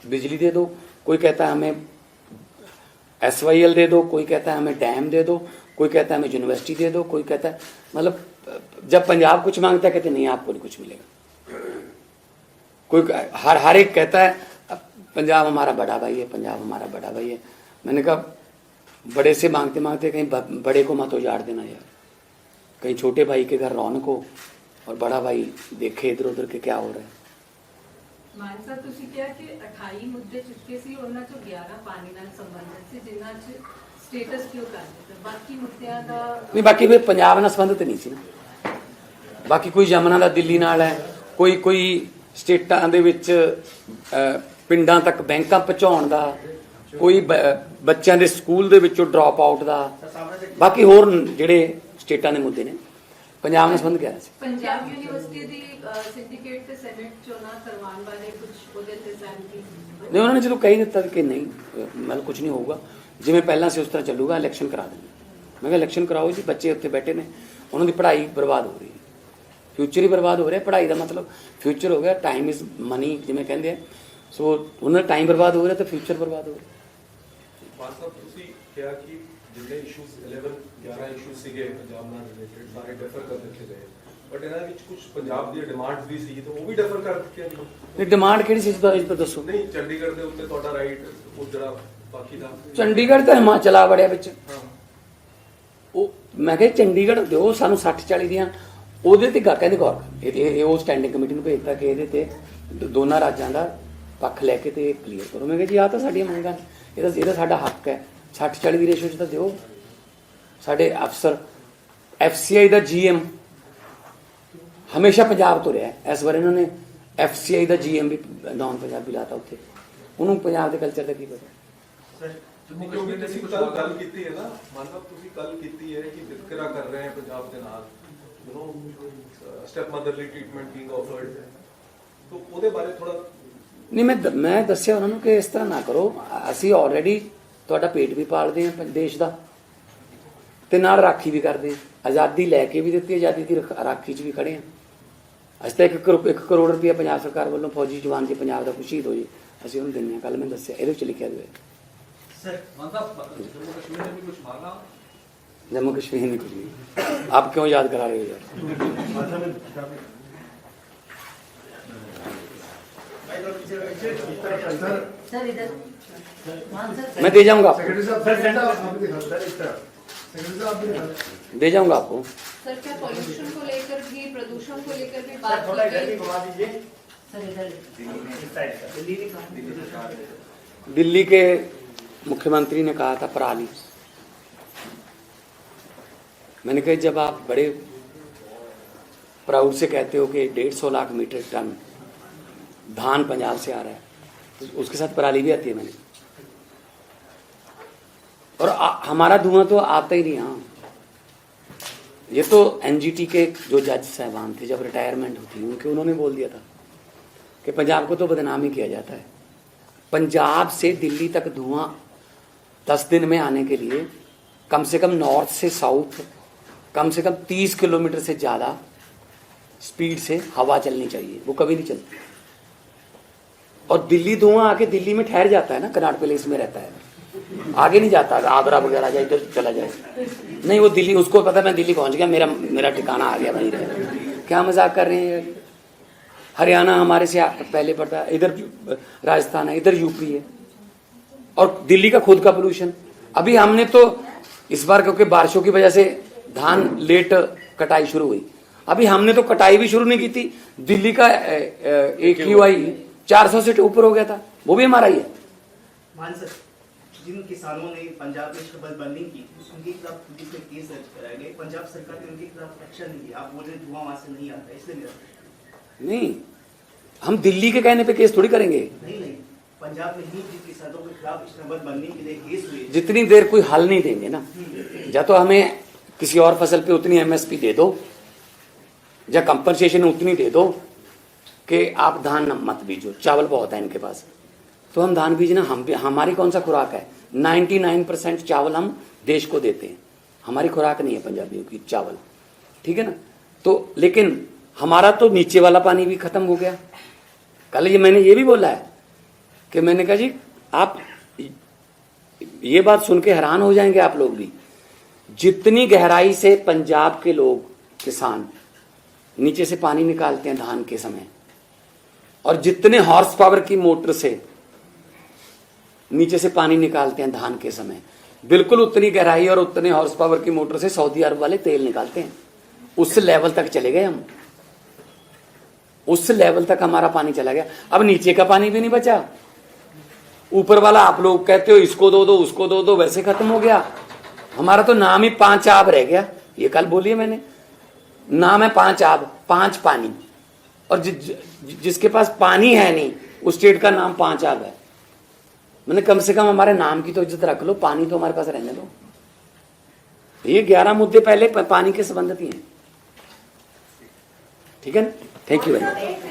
बिजली दे दो, कोई कहता है हमें एसवाईएल दे दो, कोई कहता है हमें डैम दे दो, कोई कहता है हमें यूनिवर्सिटी दे दो, कोई कहता है मतलब जब पंजाब कुछ माँगता है, कहते नहीं, आपको नहीं कुछ मिलेगा। कोई हर हर एक कहता है पंजाब हमारा बड़ा भाई है, पंजाब हमारा बड़ा भाई है। मैंने कहा बड़े से मांगते मांगते कहीं ब- बड़े को मत उजाड़ देना यार कहीं छोटे भाई के घर रौनक हो और बड़ा भाई देखे इधर उधर के क्या हो रहा है ਮਾਨ ਸਾਹਿਬ ਤੁਸੀਂ ਕਿਹਾ ਕਿ 28 ਮੁੱਦੇ ਚੁੱਕੇ ਸੀ ਉਹਨਾਂ ਚੋਂ 11 ਪਾਣੀ ਨਾਲ ਸੰਬੰਧਿਤ ਸੀ ਜਿਨ੍ਹਾਂ 'ਚ ਸਟੇਟਸ ਕਿਉਂ ਕਰ ਦਿੱਤਾ ਬਾਕੀ ਮੁੱਦਿਆਂ ਦਾ ਨਹੀਂ ਬਾਕੀ ਵੀ ਪੰਜਾਬ ਨਾਲ ਸੰਬੰਧਿਤ ਨਹੀਂ ਸੀ ਨਾ ਬਾਕੀ ਕੋਈ ਯਮਨਾ ਦਾ ਦਿੱਲੀ ਨਾਲ ਹੈ ਕੋਈ ਕੋਈ ਸਟੇਟਾਂ ਦੇ ਵਿੱਚ ਅਹ, ਪਿੰਡਾਂ ਤੱਕ ਬੈਂਕਾਂ ਪਹੁੰਚਾਉਣ ਦਾ ਕੋਈ ਬੱਚਿਆਂ ਦੇ ਸਕੂਲ ਦੇ ਵਿੱਚੋਂ ਡ੍ਰੌਪ ਆਊਟ ਦਾ। ਬਾਕੀ ਹੋਰ ਜਿਹੜੇ ਸਟੇਟਾਂ ਦੇ ਮੁੱਦੇ ਨੇ ਪੰਜਾਬ ਨਾਲ ਸੰਬੰਧ ਗਿਆ ਸੀ ਪੰਜਾਬ ਯੂਨੀਵਰਸਿਟੀ ਦੀ ਸਿੰਡੀਕੇਟ ਤੇ ਸੈਨੇਟ ਚੋਣਾਂ ਕਰਵਾਉਣ ਬਾਰੇ ਕੁਝ ਉਹਦੇ ਤੇ ਸਹਿਮਤੀ ਨਹੀਂ ਉਹਨਾਂ ਨੇ ਚਲੋ ਕਹਿ ਦਿੱਤਾ ਕਿ ਨਹੀਂ ਮਤਲਬ ਕੁਝ ਨਹੀਂ ਹੋਊਗਾ। ਜਿਵੇਂ ਪਹਿਲਾਂ ਸੀ ਉਸ ਤਰ੍ਹਾਂ ਚੱਲੂਗਾ ਇਲੈਕਸ਼ਨ ਕਰਾ ਦੇਣਾ ਮੈਂ ਕਿਹਾ ਇਲੈਕਸ਼ਨ ਕਰਾਓ ਜੀ ਬੱਚੇ ਉੱਥੇ ਬੈਠੇ ਨੇ। ਉਹਨਾਂ ਦੀ ਪੜ੍ਹਾਈ ਬਰਬਾਦ ਹੋ ਰਹੀ ਹੈ। ਫਿਊਚਰ ਹੀ ਬਰਬਾਦ ਹੋ ਰਿਹਾ ਪੜ੍ਹਾਈ ਦਾ ਮਤਲਬ ਫਿਊਚਰ ਹੋ ਗਿਆ। ਟਾਈਮ ਇਜ਼ ਮਨੀ ਜਿਵੇਂ ਕਹਿੰਦੇ ਆ। ਸੋ ਉਹਨਾਂ ਦਾ ਟਾਈਮ ਬਰਬਾਦ ਹੋ ਰਿਹਾ ਤੇ ਫਿਊਚਰ ਬਰਬਾਦ ਹੋ ਰਿਹਾ। ਮਾਨ ਸਾਹਿਬ ਤੁਸੀਂ ਕਿਹਾ ਕਿ ਜਿੰਨੇ ਇਸ਼ੂਸ 11 11 ਇਸ਼ੂਸ ਸੀਗੇ ਪੰਜਾਬ ਨਾਲ ਰਿਲੇਟਡ ਸਾਰੇ ਡਿਫਰ ਕਰ ਦਿੱਤੇ ਗਏ। ਬਟ ਇਹਨਾਂ ਵਿੱਚ ਕੁਝ ਪੰਜਾਬ ਦੀਆਂ ਡਿਮਾਂਡਸ ਵੀ ਸੀ ਤਾਂ ਉਹ ਵੀ ਡਿਫਰ ਕਰ ਦਿੱਤੀਆਂ ਨਹੀਂ ਡਿਮਾਂਡ ਕਿਹੜੀ ਸੀ ਇਸ ਬਾਰੇ ਦੱਸੋ। ਨਹੀਂ ਚੰਡੀਗੜ੍ਹ ਦੇ ਉੱਤੇ ਤੁਹਾਡਾ ਰਾਈਟ ਉਹ ਜਿਹੜਾ ਬਾਕੀ ਦਾ ਚੰਡੀਗੜ੍ਹ ਤਾਂ ਹਿਮਾਚਲ ਆ ਵੜਿਆ ਵਿੱਚ। ਹਾਂ। ਉਹ ਮੈਂ ਕਿਹਾ ਚੰਡੀਗੜ੍ਹ ਦਿਓ ਸਾਨੂੰ 60 40 ਦੀਆਂ। ਉਹਦੇ ਤੇ ਗਾ ਕਹਿੰਦੇ ਗੌਰ। ਇਹ ਇਹ ਉਹ ਸਟੈਂਡਿੰਗ ਕਮੇਟੀ ਨੂੰ ਭੇਜਤਾ ਕਿ ਇਹਦੇ ਤੇ ਦ- ਦੋਨਾਂ ਰਾਜਾਂ ਦਾ ਪੱਖ ਲੈ ਕੇ ਤੇ ਕਲੀਅਰ ਕਰੋ। ਮੈਂ ਕਿਹਾ ਜੀ ਆ ਤਾਂ ਸਾਡੀਆਂ ਮੰਗਾਂ ਨੇ। ਇਹਦਾ ਇਹਦਾ ਸਾਡਾ ਹੱਕ ਹੈ। 60 40 ਦੀ ਰੇਸ਼ੋ ਚ ਤਾਂ ਦਿਓ। ਸਾਡੇ ਅਫਸਰ ਐਫਸੀਆਈ ਦਾ ਜੀਐਮ ਹਮੇਸ਼ਾ ਪੰਜਾਬ ਤੋਂ ਰਿਹਾ। ਇਸ ਵਾਰ ਇਹਨਾਂ ਨੇ ਐਫਸੀਆਈ ਦਾ ਜੀਐਮ ਵੀ ਨਾਨ ਪੰਜਾਬੀ ਲਾਤਾ ਉੱਥੇ। ਉਹਨੂੰ ਪੰਜਾਬ ਦੇ ਕਲਚਰ ਦਾ ਕੀ ਪਤਾ? ਕਿਉਂਕਿ ਤੁਸੀਂ ਕੱਲ ਗੱਲ ਕੀਤੀ ਹੈ ਨਾ, ਮਾਨ ਤੁਸੀਂ ਕੱਲ ਕੀਤੀ ਹੈ ਕਿ ਵਿਤਕਰਾ ਕਰ ਰਹੇ ਹੈ ਪੰਜਾਬ ਦੇ ਨਾਲ। You know stepmotherly treatment being offered ਤਾਂ ਉਹਦੇ ਬਾਰੇ ਥੋੜਾ ਨਹੀਂ ਮੈਂ ਮੈਂ ਦੱਸਿਆ ਉਹਨਾਂ ਨੂੰ ਕਿ ਇਸ ਤਰ੍ਹਾਂ ਨਾ ਕਰੋ। ਅਸੀਂ ਆਲਰੇਡੀ ਤੁਹਾਡਾ ਪੇਟ ਵੀ ਪਾਲਦੇ ਹਾਂ ਦੇਸ਼ ਦਾ। ਤੇ ਨਾਲ ਰਾਖੀ ਵੀ ਕਰਦੇ ਹਾਂ। ਆਜ਼ਾਦੀ ਲੈ ਕੇ ਵੀ ਦਿੱਤੀ ਆਜ਼ਾਦੀ ਦੀ ਰਾਖੀ 'ਚ ਵੀ ਖੜੇ ਹਾਂ। ਅਸੀਂ ਤਾਂ ਇੱਕ ਕਰੋ ਇੱਕ ਕਰੋੜ ਰੁਪਇਆ ਪੰਜਾਬ ਸਰਕਾਰ ਵੱਲੋਂ ਫੌਜੀ ਜਵਾਨ ਜੀ ਪੰਜਾਬ ਦਾ ਖੁਸ਼ੀ ਹੋ ਜੀ। ਅਸੀਂ ਉਹਨੂੰ ਦਿੰਦੇ ਹਾਂ। ਕੱਲ ਮੈਂ ਦੱਸਿਆ ਇਹਦੇ ਵਿੱਚ ਲਿਖਿਆ ਹੋਇਆ। ਹੈ। ਜੰਮੂ ਕਸ਼ਮੀਰ ਨਹੀਂ ਕੁਝ ਨਹੀਂ ਆਪ ਕਿਉਂ ਯਾਦ ਕਰਾ ਰਹੇ ਹੋ ਯਾਰ? सर इधर मैं दे जाऊँगा दे जाऊँगा आपको। सर क्या पॉल्यूशन को लेकर भी प्रदूषण को लेकर भी बात की गई? सर दिल्ली के मुख्यमंत्री ने कहा था पराली। मैंने कहा जब आप बड़े प्राउड से कहते हो कि डेढ़ सौ लाख मीट्रिक टन धान पंजाब से आ रहा है। तो उसके साथ पराली भी आती है मैंने। और आ, हमारा धुआँ तो आता ही नहीं हाँ। ये तो एनजीटी के जो जज साहबान थे जब रिटायरमेंट होती उनके उन्होंने बोल दिया था कि पंजाब को तो बदनाम ही किया जाता है। पंजाब से दिल्ली तक धुआँ दस दिन में आने के लिए कम से कम नॉर्थ से साउथ कम से कम तीस किलोमीटर से ज़्यादा स्पीड से हवा चलनी चाहिए। वो कभी नहीं चलती। और दिल्ली धुआँ आके दिल्ली में ठहर जाता है ना कनाट पैलेस में रहता है। आगे नहीं जाता आगरा वगैरह जाए इधर चला जाए। नहीं वो दिल्ली उसको पता मैं दिल्ली पहुँच गया मेरा मेरा ठिकाना आ गया वहीं क्या मज़ाक कर रहे हैं? हरियाणा हमारे से पहले पड़ता है इधर राजस्थान है इधर यूपी है। और दिल्ली का खुद का पोल्यूशन अभी हमने तो इस बार क्योंकि बारिशों की वजह से धान लेट कटाई शुरू हुई। अभी हमने तो कटाई भी शुरू नहीं की थी। दिल्ली का एक यू आई चार सौ से ऊपर हो गया था वो भी हमारा ही है। मान सर जिन किसानों ने पंजाब में शपथ बर्निंग की उनके खिलाफ पुलिस केस दर्ज पंजाब सरकार ने उनके खिलाफ एक्शन नहीं लिया आप बोल रहे धुआँ वहाँ से नहीं आता इसलिए मेरा नहीं हम दिल्ली के कहने पे केस थोड़ी करेंगे। नहीं नहीं पंजाब में ही जिन किसानों के खिलाफ शपथ बर्निंग के लिए केस हुए। जितनी देर कोई हल नहीं देंगे ना या तो हमें किसी और फ़सल पे उतनी एमएसपी दे दो या कंपनसेशन उतनी दे दो कि आप धान मत बीजो, चावल बहुत है इनके पास। तो हम धान बीजना, हम भी हमारी कौन सा खुराक है? 99 परसेंट चावल हम देश को देते हैं। हमारी खुराक नहीं है पंजाबियों की, चावल। ठीक है ना? तो लेकिन हमारा तो नीचे वाला पानी भी खत्म हो गया। कल ये मैंने ये भी बोला है कि मैंने कहा जी, आप ये बात सुन के हैरान हो जाएँगे आप लोग भी। जितनी गहराई से पंजाब के लोग किसान नीचे से पानी निकालते हैं धान के समय और जितने हॉर्स पावर की मोटर से नीचे से पानी निकालते हैं धान के समय, बिल्कुल उतनी गहराई और उतने हॉर्स पावर की मोटर से सऊदी अरब वाले तेल निकालते हैं। उस लेवल तक चले गए हम। उस लेवल तक हमारा पानी चला गया। अब नीचे का पानी भी नहीं बचा। ऊपर वाला आप लोग कहते हो, इसको दो दो, उसको दो दो, वैसे खत्म हो गया। हमारा तो नाम ही पाँच आब रह गया। ये कल बोलिए मैंने। नाम है पाँच आब, पाँच पानी। और जि, जि, जिसके पास पानी है नहीं उस स्टेट का नाम पाँच आग है मैंने कम से कम हमारे नाम की तो इज़्ज़त रख लो पानी तो हमारे पास रहने दो। ये ग्यारह मुद्दे पहले पानी के संबंधित ही हैं। ठीक है थैंक यू वेरी मच